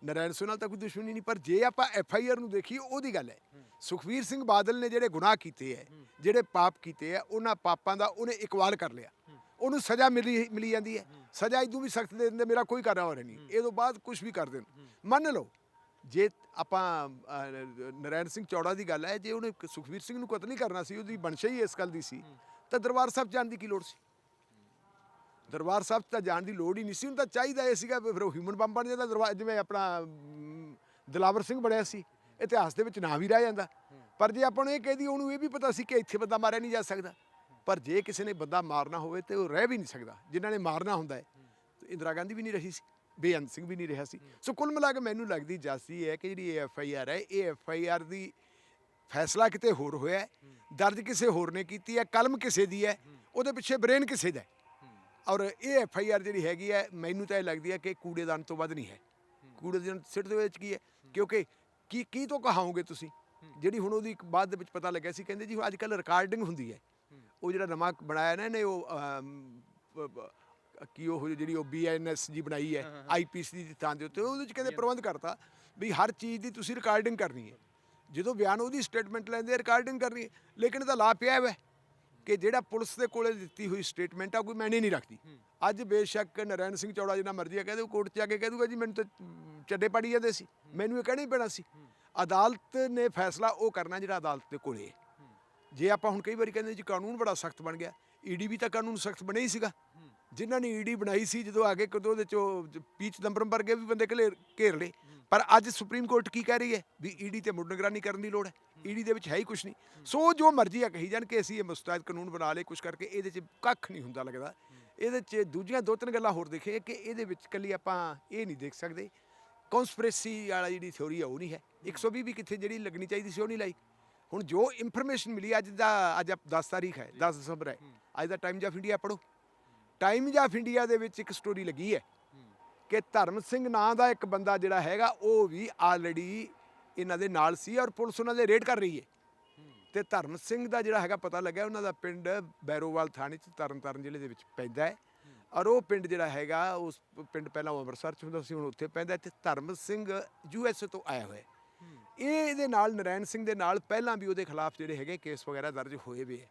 ਨਰੈਣ ਸਿੰਘ ਨਾਲ ਤਾਂ ਕੋਈ ਦੁਸ਼ਮਣੀ ਨਹੀਂ, ਪਰ ਜੇ ਆਪਾਂ ਐਫ ਆਈ ਆਰ ਨੂੰ ਦੇਖੀਏ, ਉਹਦੀ ਗੱਲ ਹੈ। ਸੁਖਵੀਰ ਸਿੰਘ ਬਾਦਲ ਨੇ ਜਿਹੜੇ ਗੁਨਾਹ ਕੀਤੇ ਹੈ, ਜਿਹੜੇ ਪਾਪ ਕੀਤੇ ਹੈ, ਉਹਨਾਂ ਪਾਪਾਂ ਦਾ ਉਹਨੇ ਇਕਵਾਲ ਕਰ ਲਿਆ। ਉਹਨੂੰ ਸਜ਼ਾ ਮਿਲੀ ਮਿਲੀ ਜਾਂਦੀ ਹੈ। ਸਜ਼ਾ ਇਦੋਂ ਵੀ ਸਖਤ ਦੇ ਦਿੰਦੇ, ਮੇਰਾ ਕੋਈ ਕਾਰਨ ਹੋ ਨਹੀਂ। ਇਹ ਤੋਂ ਬਾਅਦ ਕੁਝ ਵੀ ਕਰ ਦੇਣ ਮੰਨ ਲਓ, ਜੇ ਆਪਾਂ ਨਰਾਇਣ ਸਿੰਘ ਚੌੜਾ ਦੀ ਗੱਲ ਹੈ, ਜੇ ਉਹਨੇ ਸੁਖਵੀਰ ਸਿੰਘ ਨੂੰ ਕਤਲ ਹੀ ਕਰਨਾ ਸੀ, ਉਹਦੀ ਬਣਸ਼ਾ ਹੀ ਇਸ ਗੱਲ ਦੀ ਸੀ, ਤਾਂ ਦਰਬਾਰ ਸਾਹਿਬ ਜਾਣ ਦੀ ਕੀ ਲੋੜ ਸੀ? ਦਰਬਾਰ ਸਾਹਿਬ ਤਾਂ ਜਾਣ ਦੀ ਲੋੜ ਹੀ ਨਹੀਂ ਸੀ, ਉਹਨੂੰ ਤਾਂ ਚਾਹੀਦਾ ਇਹ ਸੀਗਾ ਫਿਰ ਉਹ ਹਿਊਮਨ ਬੰਬ ਬਣ ਜਾਂਦਾ ਦਰਬਾਰ, ਜਿਵੇਂ ਆਪਣਾ ਦਲਾਵਰ ਸਿੰਘ ਬਣਿਆ ਸੀ, ਇਤਿਹਾਸ ਦੇ ਵਿੱਚ ਨਾ ਵੀ ਰਹਿ ਜਾਂਦਾ। ਪਰ ਜੇ ਆਪਾਂ ਨੂੰ ਇਹ ਕਹਿ ਦਈਏ, ਉਹਨੂੰ ਇਹ ਵੀ ਪਤਾ ਸੀ ਕਿ ਇੱਥੇ ਬੰਦਾ ਮਾਰਿਆ ਨਹੀਂ ਜਾ ਸਕਦਾ। ਪਰ ਜੇ ਕਿਸੇ ਨੇ ਬੰਦਾ ਮਾਰਨਾ ਹੋਵੇ ਤੇ ਉਹ ਰਹਿ ਵੀ ਨਹੀਂ ਸਕਦਾ, ਜਿਨ੍ਹਾਂ ਨੇ ਮਾਰਨਾ ਹੁੰਦਾ ਹੈ। ਇੰਦਰਾ ਗਾਂਧੀ ਵੀ ਨਹੀਂ ਰਹੀ ਸੀ, ਬੇਅੰਤ ਸਿੰਘ ਵੀ ਨਹੀਂ ਰਿਹਾ ਸੀ। ਸੋ ਕੁੱਲ ਮਿਲਾ ਕੇ ਮੈਨੂੰ ਲੱਗਦੀ ਜਾਸੀ ਹੈ ਕਿ ਜਿਹੜੀ ਐਫ ਆਈ ਆਰ ਹੈ, ਇਹ ਐਫ ਆਈ ਆਰ ਦੀ ਫੈਸਲਾ ਕਿਤੇ ਹੋਰ ਹੋਇਆ ਦਰਜ ਕਿਸੇ ਹੋਰ ਨੇ ਕੀਤੀ ਹੈ, ਕਲਮ ਕਿਸੇ ਦੀ ਹੈ, ਉਹਦੇ ਪਿੱਛੇ ਬ੍ਰੇਨ ਕਿਸੇ ਦਾ ਹੈ। ਔਰ ਇਹ ਐਫ ਆਈ ਆਰ ਜਿਹੜੀ ਹੈਗੀ ਹੈ ਮੈਨੂੰ ਤਾਂ ਇਹ ਲੱਗਦੀ ਹੈ ਕਿ ਕੂੜੇਦਾਨ ਤੋਂ ਵੱਧ ਨਹੀਂ ਹੈ। ਕੂੜੇਦਾਨ ਸਿੱਟ ਦੇ ਵਿੱਚ ਕੀ ਹੈ? ਕਿਉਂਕਿ ਕੀ ਕੀ ਤੋਂ ਕਹਾਓਗੇ ਤੁਸੀਂ? ਜਿਹੜੀ ਹੁਣ ਉਹਦੀ ਬਾਅਦ ਦੇ ਵਿੱਚ ਪਤਾ ਲੱਗਿਆ ਸੀ ਕਹਿੰਦੇ ਜੀ ਅੱਜ ਕੱਲ ਰਿਕਾਰਡਿੰਗ ਹੁੰਦੀ ਹੈ। ਉਹ ਜਿਹੜਾ ਨਵਾਂ ਬਣਾਇਆ ਨਾ ਇਹਨੇ ਉਹ ਕੀ ਉਹ ਜਿਹੜੀ ਉਹ ਬੀਐਨਐਸ ਜੀ ਬਣਾਈ ਹੈ ਆਈਪੀਸੀ ਦੀ ਥਾਂ ਦੇ ਉੱਤੇ ਉਹਦੇ ਵਿੱਚ ਕਹਿੰਦੇ ਪ੍ਰਬੰਧ ਕਰਤਾ ਵੀ ਹਰ ਚੀਜ਼ ਦੀ ਤੁਸੀਂ ਰਿਕਾਰਡਿੰਗ ਕਰਨੀ ਹੈ। ਜਦੋਂ ਬਿਆਨ ਉਹਦੀ ਸਟੇਟਮੈਂਟ ਲੈਂਦੇ ਰਿਕਾਰਡਿੰਗ ਕਰਨੀ ਹੈ। ਲੇਕਿਨ ਇਹਦਾ ਲਾ ਪਿਆ ਹੋਇਆ ਹੈ ਕਿ ਜਿਹੜਾ ਪੁਲਿਸ ਦੇ ਕੋਲੇ ਦਿੱਤੀ ਹੋਈ ਸਟੇਟਮੈਂਟ ਆ ਕੋਈ ਮੈਨੇ ਨਹੀਂ ਰੱਖਦੀ। ਅੱਜ ਬੇਸ਼ੱਕ ਨਰੈਣ ਸਿੰਘ ਚੌੜਾ ਜਿੰਨਾ ਮਰਜ਼ੀ ਆ ਕਹਦੇ ਕੋਰਟ 'ਚ ਆ ਕੇ ਕਹਿ ਦੂਗਾ ਜੀ ਮੈਨੂੰ ਤਾਂ ਚੱਡੇ ਪੜੀ ਜਾਂਦੇ ਸੀ। ਮੈਨੂੰ ਇਹ ਕਹਿਣਾ ਹੀ ਪੈਣਾ ਸੀ। ਅਦਾਲਤ ਨੇ ਫੈਸਲਾ ਉਹ ਕਰਨਾ ਜਿਹੜਾ ਅਦਾਲਤ ਦੇ ਕੋਲੇ ਜੇ ਆਪਾਂ ਹੁਣ ਕਈ ਵਾਰੀ ਕਹਿੰਦੇ ਜੀ ਕਾਨੂੰਨ ਬੜਾ ਸਖਤ ਬਣ ਗਿਆ ਈਡੀ ਵੀ ਤਾਂ ਕਾਨੂੰਨ ਸਖਤ ਬਣਿਆ ਹੀ ਸੀਗਾ। ਜਿਨ੍ਹਾਂ ਨੇ ਈਡੀ ਬਣਾਈ ਸੀ ਜਦੋਂ ਆ ਕੇ ਕਦੋਂ ਉਹਦੇ ਚੋਂ ਪੀ ਚਿਦੰਬਰਮ ਵਰਗੇ ਵੀ ਬੰਦੇ ਘਲੇ ਘੇਰ ਲਏ। ਪਰ ਅੱਜ ਸੁਪਰੀਮ ਕੋਰਟ ਕੀ ਕਹਿ ਰਹੀ ਹੈ? ਵੀ ਈਡੀ ਤੇ ਮੁੜ ਨਿਗਰਾਨੀ ਕਰਨ ਦੀ ਲੋੜ ਹੈ। ਈਡੀ ਦੇ ਵਿੱਚ ਹੈ ਹੀ ਕੁਝ ਨਹੀਂ। ਸੋ ਜੋ ਮਰਜ਼ੀ ਆ ਕਹੀ ਜਾਣ ਕਿ ਅਸੀਂ ਇਹ ਮੁਸਤੈਦ ਕਾਨੂੰਨ ਬਣਾ ਲਏ ਕੁਝ ਕਰਕੇ ਇਹਦੇ 'ਚ ਕੱਖ ਨਹੀਂ ਹੁੰਦਾ ਲੱਗਦਾ। ਇਹਦੇ 'ਚ ਦੂਜੀਆਂ ਦੋ ਤਿੰਨ ਗੱਲਾਂ ਹੋਰ ਦੇਖੇ ਕਿ ਇਹਦੇ ਵਿੱਚ ਕੱਲੀ ਆਪਾਂ ਇਹ ਨਹੀਂ ਦੇਖ ਸਕਦੇ। ਕਨਸਪੀਰੇਸੀ ਵਾਲਾ ਜਿਹੜੀ ਥਿਉਰੀ ਆ, ਉਹ ਨਹੀਂ ਹੈ। 120 ਵੀ ਕਿੱਥੇ ਜਿਹੜੀ ਲੱਗਣੀ ਚਾਹੀਦੀ ਸੀ, ਉਹ ਨਹੀਂ ਲਾਈ। ਹੁਣ ਜੋ ਇਨਫੋਰਮੇਸ਼ਨ ਮਿਲੀ, ਅੱਜ ਦਾ, ਅੱਜ 10 ਤਾਰੀਖ ਹੈ 10 ਦਸੰਬਰ ਹੈ। ਅੱਜ ਦਾ ਟਾਈਮਜ਼ ਆਫ ਇੰਡੀਆ ਪੜੋ ਟਾਈਮਜ਼ ਆਫ ਇੰਡੀਆ ਦੇ ਵਿੱਚ ਇੱਕ ਸਟੋਰੀ ਲੱਗੀ ਹੈ ਕਿ ਧਰਮ ਸਿੰਘ ਨਾਂ ਦਾ ਇੱਕ ਬੰਦਾ ਜਿਹੜਾ ਹੈਗਾ, ਉਹ ਵੀ ਆਲਰੇਡੀ ਇਹਨਾਂ ਦੇ ਨਾਲ ਸੀ ਔਰ ਪੁਲਿਸ ਉਹਨਾਂ ਦੇ ਰੇਡ ਕਰ ਰਹੀ ਹੈ। ਤੇ ਧਰਮ ਸਿੰਘ ਦਾ ਜਿਹੜਾ ਹੈਗਾ ਪਤਾ ਲੱਗਿਆ, ਉਹਨਾਂ ਦਾ ਪਿੰਡ ਬੈਰੋਵਾਲ ਥਾਣੇ ਚ ਤਰਨਤਾਰਨ ਜ਼ਿਲ੍ਹੇ ਦੇ ਵਿੱਚ ਪੈਂਦਾ ਹੈ ਔਰ ਉਹ ਪਿੰਡ ਜਿਹੜਾ ਹੈਗਾ, ਉਸ ਪਿੰਡ ਪਹਿਲਾਂ ਅੰਮ੍ਰਿਤਸਰ ਚ ਹੁੰਦਾ ਸੀ, ਹੁਣ ਉੱਥੇ ਪੈਂਦਾ ਤੇ ਧਰਮ ਸਿੰਘ ਯੂਐਸਏ ਤੋਂ ਆਇਆ ਹੋਇਆ ਇਹ ਇਹਦੇ ਨਾਲ ਨਰੈਣ ਸਿੰਘ ਦੇ ਨਾਲ ਪਹਿਲਾਂ ਵੀ ਉਹਦੇ ਖਿਲਾਫ ਜਿਹੜੇ ਹੈਗੇ ਕੇਸ ਵਗੈਰਾ ਦਰਜ ਹੋਏ ਵੇ ਹੈ।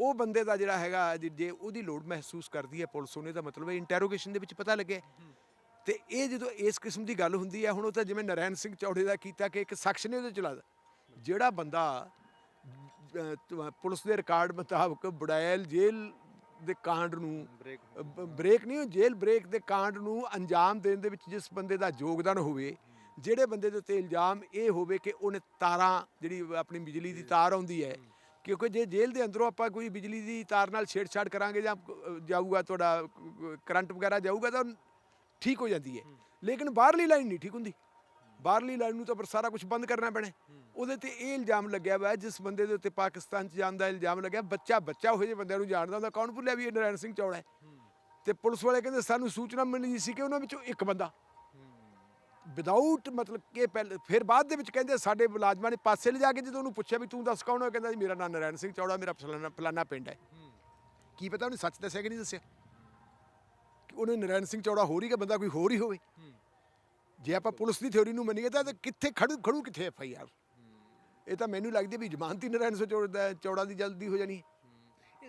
ਉਹ ਬੰਦੇ ਦਾ ਜਿਹੜਾ ਹੈਗਾ ਜੇ- ਉਹਦੀ ਲੋੜ ਮਹਿਸੂਸ ਕਰਦੀ ਹੈ ਪੁਲਿਸ ਉਹਨੇ ਦਾ ਮਤਲਬ ਹੈ ਇੰਟਰੋਗੇਸ਼ਨ ਦੇ ਵਿੱਚ ਪਤਾ ਲੱਗਿਆ ਤੇ ਇਹ ਜਦੋਂ ਇਸ ਕਿਸਮ ਦੀ ਗੱਲ ਹੁੰਦੀ ਹੈ ਹੁਣ ਉਹ ਤਾਂ ਜਿਵੇਂ ਨਰੈਣ ਸਿੰਘ ਚੌੜੇ ਦਾ ਕੀਤਾ ਕਿ ਇੱਕ ਸ਼ਖਸ ਨੇ ਉਹਦੇ ਚਲਾ ਜਿਹੜਾ ਬੰਦਾ ਪੁਲਿਸ ਦੇ ਰਿਕਾਰਡ ਮੁਤਾਬਕ ਬੜੈਲ ਜੇਲ੍ਹ ਦੇ ਕਾਂਡ ਨੂੰ ਬ੍ਰੇਕ ਨਹੀਂ ਜੇਲ੍ਹ ਬ੍ਰੇਕ ਦੇ ਕਾਂਡ ਨੂੰ ਅੰਜਾਮ ਦੇਣ ਦੇ ਵਿੱਚ ਜਿਸ ਬੰਦੇ ਦਾ ਯੋਗਦਾਨ ਹੋਵੇ ਜਿਹੜੇ ਬੰਦੇ ਦੇ ਉੱਤੇ ਇਲਜ਼ਾਮ ਇਹ ਹੋਵੇ ਕਿ ਉਹਨੇ ਤਾਰਾਂ ਜਿਹੜੀ ਆਪਣੀ ਬਿਜਲੀ ਦੀ ਤਾਰ ਆਉਂਦੀ ਹੈ ਕਿਉਂਕਿ ਜੇ ਜੇਲ੍ਹ ਦੇ ਅੰਦਰੋਂ ਆਪਾਂ ਕੋਈ ਬਿਜਲੀ ਦੀ ਤਾਰ ਨਾਲ ਛੇੜਛਾੜ ਕਰਾਂਗੇ ਜਾਂ ਜਾਊਗਾ ਤੁਹਾਡਾ ਕਰੰਟ ਵਗੈਰਾ ਜਾਊਗਾ ਤਾਂ ਠੀਕ ਹੋ ਜਾਂਦੀ ਹੈ। ਲੇਕਿਨ ਬਾਹਰਲੀ ਲਾਈਨ ਨਹੀਂ ਠੀਕ ਹੁੰਦੀ। ਬਾਹਰਲੀ ਲਾਈਨ ਨੂੰ ਤਾਂ ਫਿਰ ਸਾਰਾ ਕੁਝ ਬੰਦ ਕਰਨਾ ਪੈਣਾ। ਉਹਦੇ ਤੇ ਇਹ ਇਲਜ਼ਾਮ ਲੱਗਿਆ ਹੋਇਆ ਜਿਸ ਬੰਦੇ ਦੇ ਉੱਤੇ ਪਾਕਿਸਤਾਨ ਚ ਜਾਣ ਦਾ ਇਲਜ਼ਾਮ ਲੱਗਿਆ। ਬੱਚਾ ਬੱਚਾ ਉਹ ਜਿਹੇ ਬੰਦਿਆਂ ਨੂੰ ਜਾਣਦਾ ਹੁੰਦਾ। ਕੌਣ ਭੁੱਲਿਆ ਵੀ ਇਹ ਨਰਾਇਣ ਸਿੰਘ ਚੌੜਾ ਹੈ? ਤੇ ਪੁਲਿਸ ਵਾਲੇ ਕਹਿੰਦੇ ਸਾਨੂੰ ਸੂਚਨਾ ਮਿਲੀ ਸੀ ਕਿ ਉਹਨਾਂ ਵਿੱਚੋਂ ਇੱਕ ਬੰਦਾ ਵਿਦਆਊਟ ਮਤਲਬ ਕਿ ਪਹਿਲੇ ਫਿਰ ਬਾਅਦ ਦੇ ਵਿੱਚ ਕਹਿੰਦੇ ਸਾਡੇ ਮੁਲਾਜ਼ਮਾਂ ਨੇ ਪਾਸੇ ਲਿਜਾ ਕੇ ਜਦੋਂ ਉਹਨੂੰ ਪੁੱਛਿਆ ਵੀ ਤੂੰ ਦੱਸ ਕੌਣ ਹੈ ਕਹਿੰਦਾ ਜੀ ਮੇਰਾ ਨਾਮ ਨਰਾਇਣ ਸਿੰਘ ਚੌੜਾ ਮੇਰਾ ਫਲਾਨਾ ਫਲਾਨਾ ਪਿੰਡ ਹੈ। ਕੀ ਪਤਾ ਉਹਨੇ ਸੱਚ ਦੱਸਿਆ ਕਿ ਨਹੀਂ ਦੱਸਿਆ? ਕਿ ਉਹਨੇ ਨਰਾਇਣ ਸਿੰਘ ਚੌੜਾ ਹੋਰ ਹੀ ਕਿ ਬੰਦਾ ਕੋਈ ਹੋਰ ਹੀ ਹੋਵੇ? ਜੇ ਆਪਾਂ ਪੁਲਿਸ ਦੀ ਥਿਉਰੀ ਨੂੰ ਮੰਨੀਏ ਤਾਂ ਕਿੱਥੇ ਖੜੂ ਖੜੂ ਕਿੱਥੇ ਐਫ ਆਈ ਆਰ? ਇਹ ਤਾਂ ਮੈਨੂੰ ਲੱਗਦੀ ਵੀ ਜ਼ਮਾਨਤੀ ਨਰਾਇਣ ਸਿੰਘ ਚੌੜਾ ਚੌੜਾ ਦੀ ਜਲਦੀ ਹੋ ਜਾਣੀ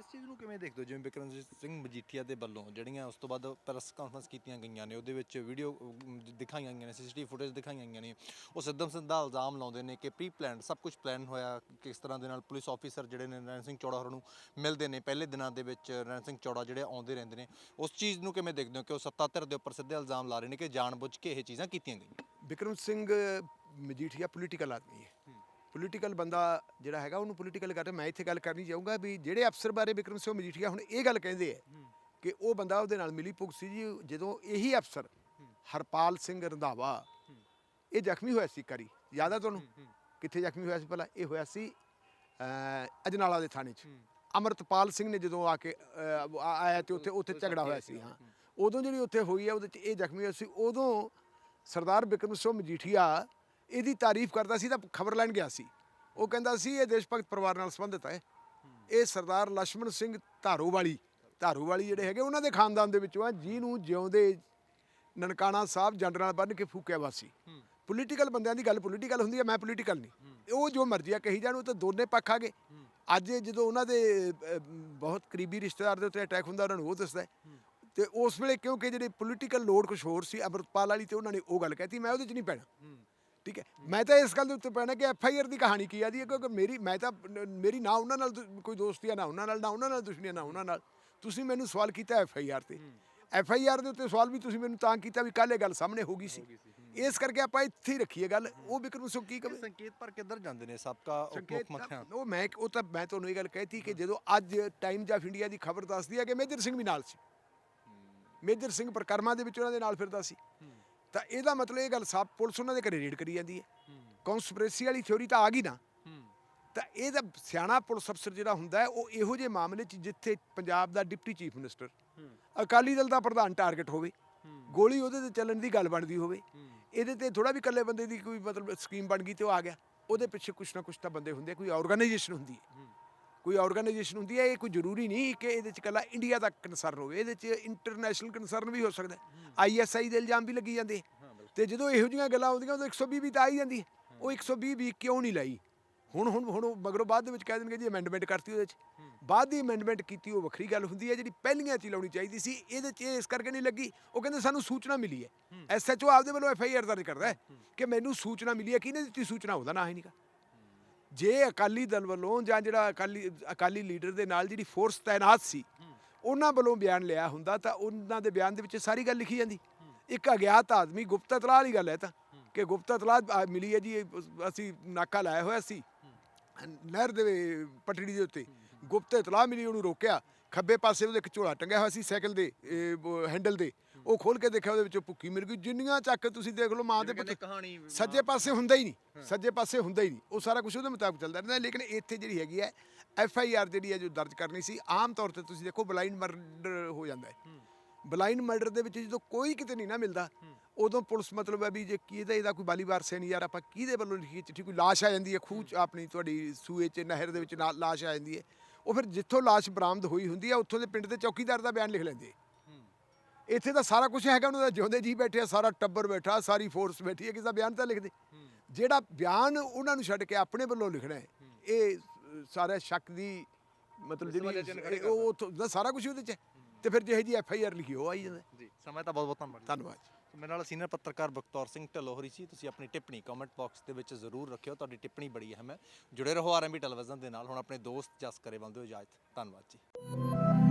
ਇਸ ਚੀਜ਼ ਨੂੰ ਕਿਵੇਂ ਦੇਖਦੇ ਹੋ? ਜਿਵੇਂ ਬਿਕਰਮਜੀਤ ਸਿੰਘ ਮਜੀਠੀਆ ਦੇ ਵੱਲੋਂ ਜਿਹੜੀਆਂ ਉਸ ਤੋਂ ਬਾਅਦ ਪ੍ਰੈਸ ਕਾਨਫਰੰਸ ਕੀਤੀਆਂ ਗਈਆਂ ਨੇ, ਉਹਦੇ ਵਿੱਚ ਵੀਡੀਓ ਦਿਖਾਈਆਂ ਗਈਆਂ ਨੇ, ਸੀਸੀਟੀਵੀ ਫੁਟੇਜ ਦਿਖਾਈਆਂ ਗਈਆਂ ਨੇ। ਉਹ ਸਿੱਧਮ ਸਿੱਧਾ ਇਲਜ਼ਾਮ ਲਾਉਂਦੇ ਨੇ ਕਿ ਪ੍ਰੀ ਪਲਾਨ ਸਭ ਕੁਝ ਪਲਾਨ ਹੋਇਆ ਕਿਸ ਤਰ੍ਹਾਂ ਦੇ ਨਾਲ ਪੁਲਿਸ ਆਫੀਸਰ ਜਿਹੜੇ ਨੇ ਨਰੈਣ ਸਿੰਘ ਚੌੜਾ ਹੋਰਾਂ ਨੂੰ ਮਿਲਦੇ ਨੇ। ਪਹਿਲੇ ਦਿਨਾਂ ਦੇ ਵਿੱਚ ਨਰੈਣ ਸਿੰਘ ਚੌੜਾ ਜਿਹੜੇ ਆਉਂਦੇ ਰਹਿੰਦੇ ਨੇ। ਉਸ ਚੀਜ਼ ਨੂੰ ਕਿਵੇਂ ਦੇਖਦੇ ਹੋ ਕਿ ਉਹ ਸੱਤਾ ਧਿਰ ਦੇ ਉੱਪਰ ਸਿੱਧੇ ਇਲਜ਼ਾਮ ਲਾ ਰਹੇ ਨੇ ਕਿ ਜਾਣਬੁੱਝ ਕੇ ਇਹ ਚੀਜ਼ਾਂ ਕੀਤੀਆਂ ਗਈਆਂ? ਬਿਕਰਮ ਸਿੰਘ ਮਜੀਠੀਆ ਪੋਲੀਟੀਕਲ ਆਦਮੀ ਹੈ। ਪੋਲੀਟੀਕਲ ਬੰਦਾ ਜਿਹੜਾ ਹੈਗਾ ਉਹਨੂੰ ਪੋਲੀਟੀਕਲ ਕਰਦੇ ਮੈਂ ਇੱਥੇ ਗੱਲ ਕਰਨੀ ਚਾਹੂੰਗਾ ਵੀ ਜਿਹੜੇ ਅਫਸਰ ਬਾਰੇ ਵਿਕਰਮ ਸਿੰਘ ਮਜੀਠੀਆ ਹੁਣ ਇਹ ਗੱਲ ਕਹਿੰਦੇ ਆ ਕਿ ਉਹ ਬੰਦਾ ਉਹਦੇ ਨਾਲ ਮਿਲੀ ਭੁਗਤ ਸੀ ਜੀ ਜਦੋਂ ਇਹੀ ਅਫਸਰ ਹਰਪਾਲ ਸਿੰਘ ਰੰਧਾਵਾ ਇਹ ਜ਼ਖਮੀ ਹੋਇਆ ਸੀ ਕਰੀ ਯਾਦ ਆ ਤੁਹਾਨੂੰ? ਕਿੱਥੇ ਜ਼ਖਮੀ ਹੋਇਆ ਸੀ ਪਹਿਲਾਂ? ਇਹ ਹੋਇਆ ਸੀ ਅਜਨਾਲਾ ਦੇ ਥਾਣੇ 'ਚ। ਅਮਰਤਪਾਲ ਸਿੰਘ ਨੇ ਜਦੋਂ ਆ ਕੇ ਆਇਆ ਤੇ ਉੱਥੇ ਉੱਥੇ ਝਗੜਾ ਹੋਇਆ ਸੀ ਹਾਂ। ਉਦੋਂ ਜਿਹੜੀ ਉੱਥੇ ਹੋਈ ਹੈ ਉਹਦੇ 'ਚ ਇਹ ਜ਼ਖਮੀ ਹੋਇਆ ਸੀ। ਉਦੋਂ ਸਰਦਾਰ ਬਿਕਰਮ ਸਿੰਘ ਮਜੀਠੀਆ ਇਹਦੀ ਤਾਰੀਫ ਕਰਦਾ ਸੀ ਤਾਂ ਖਬਰ ਲੈਣ ਗਿਆ ਸੀ। ਉਹ ਕਹਿੰਦਾ ਸੀ ਇਹ ਦੇਸ਼ ਭਗਤ ਪਰਿਵਾਰ ਨਾਲ ਸੰਬੰਧਿਤ ਹੈ। ਇਹ ਸਰਦਾਰ ਲక్ష్మణ ਸਿੰਘ ਧਾਰੂ ਵਾਲੀ ਧਾਰੂ ਵਾਲੀ ਜਿਹੜੇ ਹੈਗੇ ਉਹਨਾਂ ਦੇ ਖਾਨਦਾਨ ਦੇ ਵਿੱਚੋਂ ਆ ਜਿਹਨੂੰ ਜਿਉਂਦੇ ਨਨਕਾਣਾ ਸਾਹਿਬ ਜੰਡ ਨਾਲ ਬੰਨ ਕੇ ਫੂਕਿਆ ਵਾਸੀ ਪੋਲੀਟੀਕਲ ਬੰਦਿਆਂ ਦੀ ਗੱਲ ਪੋਲੀਟੀਕਲ ਹੁੰਦੀ ਹੈ ਮੈਂ ਪੋਲੀਟੀਕਲ ਨਹੀਂ। ਉਹ ਜੋ ਮਰਜ਼ੀ ਆ ਕਹੀ ਜਾਣ ਉਹ ਤਾਂ ਦੋਨੇ ਪੱਖ ਆਗੇ ਅੱਜ ਜਦੋਂ ਉਹਨਾਂ ਦੇ ਬਹੁਤ ਕਰੀਬੀ ਰਿਸ਼ਤੇਦਾਰ ਦੇ ਉੱਤੇ ਅਟੈਕ ਹੁੰਦਾ ਉਹਨਾਂ ਨੂੰ ਉਹ ਦੱਸਦਾ ਤੇ ਉਸ ਵੇਲੇ ਕਿਉਂਕਿ ਜਿਹੜੀ ਪੋਲੀਟੀਕਲ ਲੋੜ ਕੁਝ ਹੋਰ ਸੀ ਅਮਰਪਾਲ ਵਾਲੀ ਤੇ ਉਹਨਾਂ ਨੇ ਉਹ ਗੱਲ ਕਹਿਤੀ ਮੈਂ ਉਹਦੇ 'ਚ ਨਹੀਂ ਪੈਣਾ। ਠੀਕ ਹੈ? ਮੈਂ ਤਾਂ ਇਸ ਗੱਲ ਦੇ ਉੱਤੇ ਪੈਣਾ ਕਿ ਐਫ ਆਈ ਆਰ ਦੀ ਕਹਾਣੀ ਕੀ ਆਦੀ ਹੈ ਕਿਉਂਕਿ ਮੇਰੀ ਮੈਂ ਤਾਂ ਮੇਰੀ ਨਾ ਉਹਨਾਂ ਨਾਲ ਕੋਈ ਦੋਸਤੀ ਆ ਨਾ ਉਹਨਾਂ ਨਾਲ ਨਾ ਉਹਨਾਂ ਨਾਲ ਦੁਸ਼ਮਣੀ ਆ, ਨਾ ਉਹਨਾਂ ਨਾਲ। ਤੁਸੀਂ ਮੈਨੂੰ ਸਵਾਲ ਕੀਤਾ ਐਫ ਆਈ ਆਰ ਤੇ। ਐਫ ਆਈ ਆਰ ਦੇ ਉੱਤੇ ਸਵਾਲ ਵੀ ਤੁਸੀਂ ਮੈਨੂੰ ਤਾਂ ਕੀਤਾ ਵੀ ਕੱਲ ਇਹ ਗੱਲ ਸਾਹਮਣੇ ਹੋ ਗਈ ਸੀ। ਇਸ ਕਰਕੇ ਆਪਾਂ ਇੱਥੇ ਰੱਖੀਏ ਗੱਲ। ਉਹ ਵਿਕਰਮ ਸਿੰਘ ਕੀ ਕਵੇ? ਸੰਕੇਤ ਪਰ ਕਿੱਧਰ ਜਾਂਦੇ ਨੇ? ਸਾਬਕਾ ਮੁੱਖ ਤਾਂ- ਮੰਤਰੀ ਉਹ ਮੈਂ ਉਹ ਤਾਂ ਮੈਂ ਤੁਹਾਨੂੰ ਇਹ ਗੱਲ ਕਹਿਤੀ ਕਿ ਜਦੋਂ ਅੱਜ ਟਾਈਮਜ਼ ਆਫ ਇੰਡੀਆ ਦੀ ਖਬਰ ਦੱਸਦੀ ਹੈ ਕਿ ਮੇਜਰ ਸਿੰਘ ਵੀ ਨਾਲ ਸੀ। ਮੇਜਰ ਸਿੰਘ ਪ੍ਰਕਰਮਾਂ ਦੇ ਵਿੱਚ ਉਹਨਾਂ ਦੇ ਨਾਲ ਫਿਰਦਾ ਸੀ। ਤਾਂ ਇਹਦਾ ਮਤਲਬ ਇਹ ਗੱਲ ਸਾਫ਼ ਪੁਲਿਸ ਉਹਨਾਂ ਦੇ ਘਰੇ ਰੇਡ ਕਰੀ ਜਾਂਦੀ ਹੈ। ਕਨਸਪੀਰੇਸੀ ਵਾਲੀ ਥਿਉਰੀ ਤਾਂ ਆ ਗਈ ਨਾ। ਤਾਂ ਇਹ ਤਾਂ ਸਿਆਣਾ ਪੁਲਿਸ ਅਫਸਰ ਜਿਹੜਾ ਹੁੰਦਾ ਉਹ ਇਹੋ ਜਿਹੇ ਮਾਮਲੇ 'ਚ ਜਿੱਥੇ ਪੰਜਾਬ ਦਾ deputy chief minister, Akali Dal ਦਾ ਪ੍ਰਧਾਨ ਟਾਰਗੇਟ ਹੋਵੇ, ਗੋਲੀ ਉਹਦੇ ਤੇ ਚੱਲਣ ਦੀ ਗੱਲ ਬਣਦੀ ਹੋਵੇ, ਇਹਦੇ ਤੇ ਥੋੜਾ ਵੀ ਇਕੱਲੇ ਬੰਦੇ ਦੀ ਕੋਈ ਮਤਲਬ ਸਕੀਮ ਬਣ ਗਈ ਤੇ ਉਹ ਆ ਗਿਆ। ਉਹਦੇ ਪਿੱਛੇ ਕੁਛ ਨਾ ਕੁਛ ਤਾਂ ਬੰਦੇ ਹੁੰਦੇ ਕੋਈ ਆਰਗੇਨਾਈਜੇਸ਼ਨ ਹੁੰਦੀ ਹੈ। ਕੋਈ ਆਰਗੇਨਾਈਜੇਸ਼ਨ ਹੁੰਦੀ ਹੈ ਇਹ ਕੋਈ ਜ਼ਰੂਰੀ ਨਹੀਂ ਕਿ ਇਹਦੇ ਚ ਇਕੱਲਾ ਇੰਡੀਆ ਦਾ ਕਨਸਰਨ ਹੋਵੇ ਇਹਦੇ ਚ ਇੰਟਰਨੈਸ਼ਨਲ ਕਨਸਰਨ ਵੀ ਹੋ ਸਕਦਾ ਹੈ। ਆਈਐਸਆਈ ਦੇ ਇਲਜ਼ਾਮ ਵੀ ਲੱਗੀ ਜਾਂਦੇ। ਤੇ ਜਦੋਂ ਇਹੋ ਜਿਹੀਆਂ ਗੱਲਾਂ ਆਉਂਦੀਆਂ ਉਦੋਂ 120 ਵੀ ਤਾਂ ਆ ਹੀ ਜਾਂਦੀ ਉਹ 120 ਵੀ ਕਿਉਂ ਨਹੀਂ ਲਾਈ? ਹੁਣ ਹੁਣ ਹੁਣ ਮਗਰੋਂ ਬਾਅਦ ਦੇ ਵਿੱਚ ਕਹਿ ਦੇਣਗੇ ਜੀ ਅਮੈਂਡਮੈਂਟ ਕਰਤੀ ਉਹਦੇ 'ਚ। ਬਾਅਦ ਦੀ ਅਮੈਂਡਮੈਂਟ ਕੀਤੀ ਉਹ ਵੱਖਰੀ ਗੱਲ ਹੁੰਦੀ ਹੈ ਜਿਹੜੀ ਪਹਿਲੀਆਂ 'ਚ ਹੀ ਲਾਉਣੀ ਚਾਹੀਦੀ ਸੀ ਇਹਦੇ 'ਚ ਇਸ ਕਰਕੇ ਨਹੀਂ ਲੱਗੀ। ਉਹ ਕਹਿੰਦੇ ਸਾਨੂੰ ਸੂਚਨਾ ਮਿਲੀ ਹੈ। ਐਸਐਚਓ ਆਪਦੇ ਵੱਲੋਂ ਐਫ ਆਈ ਆਰ ਦਰਜ ਕਰਦਾ ਹੈ ਕਿ ਮੈਨੂੰ ਸੂਚਨਾ ਮਿਲੀ ਹੈ ਕਿਹਨੇ ਦਿੱਤੀ ਸੂਚਨਾ ਉਹਦਾ ਨਾਂ ਹੀ ਨਹੀਂਗਾ ਜੇ ਅਕਾਲੀ ਦਲ ਵੱਲੋਂ ਜਾਂ ਜਿਹੜਾ ਅਕਾਲੀ ਅਕਾਲੀ ਲੀਡਰ ਦੇ ਨਾਲ ਜਿਹੜੀ ਫੋਰਸ ਤਾਇਨਾਤ ਸੀ, ਉਹਨਾਂ ਵੱਲੋਂ ਬਿਆਨ ਲਿਆ ਹੁੰਦਾ ਤਾਂ ਉਹਨਾਂ ਦੇ ਬਿਆਨ ਦੇ ਵਿੱਚ ਸਾਰੀ ਗੱਲ ਲਿਖੀ ਜਾਂਦੀ। ਇੱਕ ਅਗਿਆਤ ਆਦਮੀ ਗੁਪਤ ਇਤਲਾਹ ਵਾਲੀ ਗੱਲ ਹੈ ਤਾਂ, ਕਿ ਗੁਪਤ ਇਤਲਾਹ ਮਿਲੀ ਹੈ ਜੀ, ਅਸੀਂ ਨਾਕਾ ਲਾਇਆ ਹੋਇਆ ਸੀ, ਨਹਿਰ ਦੇ ਪਟੜੀ ਦੇ ਉੱਤੇ। ਗੁਪਤ ਇਤਲਾਹ ਮਿਲੀ, ਉਹਨੂੰ ਰੋਕਿਆ। ਖੱਬੇ ਪਾਸੇ ਉਹਦੇ ਇੱਕ ਝੋਲਾ ਟੰਗਿਆ ਹੋਇਆ ਸੀ ਸਾਈਕਲ ਦੇ ਹੈਂਡਲ ਦੇ। ਉਹ ਖੋਲ ਕੇ ਦੇਖਿਆ ਉਹਦੇ ਵਿੱਚੋਂ ਭੁੱਕੀ ਮਿਲ ਗਈ। ਜਿੰਨੀਆਂ ਚੱਕ ਤੁਸੀਂ ਦੇਖ ਲਓ ਮਾਂ ਦੇ ਕਹਿੰਦੇ ਪੁੱਤ ਕਹਾਣੀ ਸੱਜੇ ਪਾਸੇ ਹੁੰਦਾ ਹੀ ਨਹੀਂ। ਸੱਜੇ ਪਾਸੇ ਹੁੰਦਾ ਹੀ ਨਹੀਂ। ਉਹ ਸਾਰਾ ਕੁਝ ਉਹਦੇ ਮੁਤਾਬਕ ਚੱਲਦਾ ਰਹਿੰਦਾ। ਲੇਕਿਨ ਇੱਥੇ ਜਿਹੜੀ ਹੈਗੀ ਹੈ ਐਫ ਆਈ ਆਰ ਜਿਹੜੀ ਹੈ ਜੋ ਦਰਜ ਕਰਨੀ ਸੀ ਆਮ ਤੌਰ ਤੇ ਤੁਸੀਂ ਦੇਖੋ ਬਲਾਈਂਡ ਮਰਡਰ ਹੋ ਜਾਂਦਾ ਹੈ। ਬਲਾਈਂਡ ਮਰਡਰ ਦੇ ਵਿੱਚ ਜਦੋਂ ਕੋਈ ਕਿਤੇ ਨਹੀਂ ਨਾ ਮਿਲਦਾ ਉਦੋਂ ਪੁਲਿਸ ਮਤਲਬ ਹੈ ਵੀ ਜੇ ਕੀ ਇਹਦਾ ਇਹਦਾ ਕੋਈ ਬਾਲੀ ਵਾਰਸ ਨਹੀਂ ਯਾਰ ਆਪਾਂ ਕਿਹਦੇ ਵੱਲੋਂ ਲਿਖੀ ਚਿੱਠੀ? ਕੋਈ ਲਾਸ਼ ਆ ਜਾਂਦੀ ਹੈ ਖੂਹ 'ਚ ਆਪਣੀ ਤੁਹਾਡੀ ਸੂਏ 'ਚ ਨਹਿਰ ਦੇ ਵਿੱਚ ਲਾਸ਼ ਆ ਜਾਂਦੀ ਹੈ। ਉਹ ਫਿਰ ਜਿੱਥੋਂ ਲਾਸ਼ ਬਰਾਮਦ ਹੋਈ ਹੁੰਦੀ ਹੈ ਉੱਥੋਂ ਦੇ ਪਿੰਡ ਦੇ ਚੌਕੀਦਾਰ ਦਾ ਬਿਆਨ ਲਿਖ ਲੈਂਦੇ ਇੱਥੇ ਤਾਂ ਸਾਰਾ ਕੁਝ ਹੈਗਾ ਉਹਨਾਂ ਦਾ ਜਿਉਂਦੇ ਜੀ ਬੈਠੇ ਆ ਸਾਰਾ ਟੱਬਰ ਬੈਠਾ ਸਾਰੀ ਫੋਰਸ ਬੈਠੀ ਹੈ ਕਿਸੇ ਦਾ ਬਿਆਨ ਤਾਂ ਲਿਖਦੇ। ਜਿਹੜਾ ਬਿਆਨ ਉਹਨਾਂ ਨੂੰ ਛੱਡ ਕੇ ਆਪਣੇ ਵੱਲੋਂ ਲਿਖਣਾ ਹੈ ਇਹ ਸਾਰਾ ਸ਼ੱਕ ਦੀ ਮਤਲਬ ਜਿਹੜੀ ਉਹ ਸਾਰਾ ਕੁਝ ਉਹਦੇ ਚ ਹੈ। ਤੇ ਫਿਰ ਜਿਹੇ ਜੀ ਐਫ ਆਈ ਆਰ ਲਿਖੀ ਉਹ ਆਈ ਜਾਂਦਾ ਜੀ ਸਮੇਂ ਤਾਂ ਬਹੁਤ ਬਹੁਤ ਧੰਨਵਾਦ ਧੰਨਵਾਦ ਮੇਰੇ ਨਾਲ ਸੀਨੀਅਰ ਪੱਤਰਕਾਰ ਬਖਤੌਰ ਸਿੰਘ ਢਲੋਹਰੀ ਸੀ ਤੁਸੀਂ ਆਪਣੀ ਟਿੱਪਣੀ ਕਮੈਂਟ ਬਾਕਸ ਦੇ ਵਿੱਚ ਜ਼ਰੂਰ ਰੱਖਿਓ ਤੁਹਾਡੀ ਟਿੱਪਣੀ ਬੜੀ ਅਹਿਮ ਹੈ। ਜੁੜੇ ਰਹੋ ਆਰਐਮਬੀ ਟੈਲੀਵਿਜ਼ਨ ਦੇ ਨਾਲ ਹੁਣ ਆਪਣੇ ਦੋਸਤ ਜਸ ਕਰੇ ਬੰਦੇ ਇਜਾਜ਼ਤ ਧੰਨਵਾਦ ਜੀ।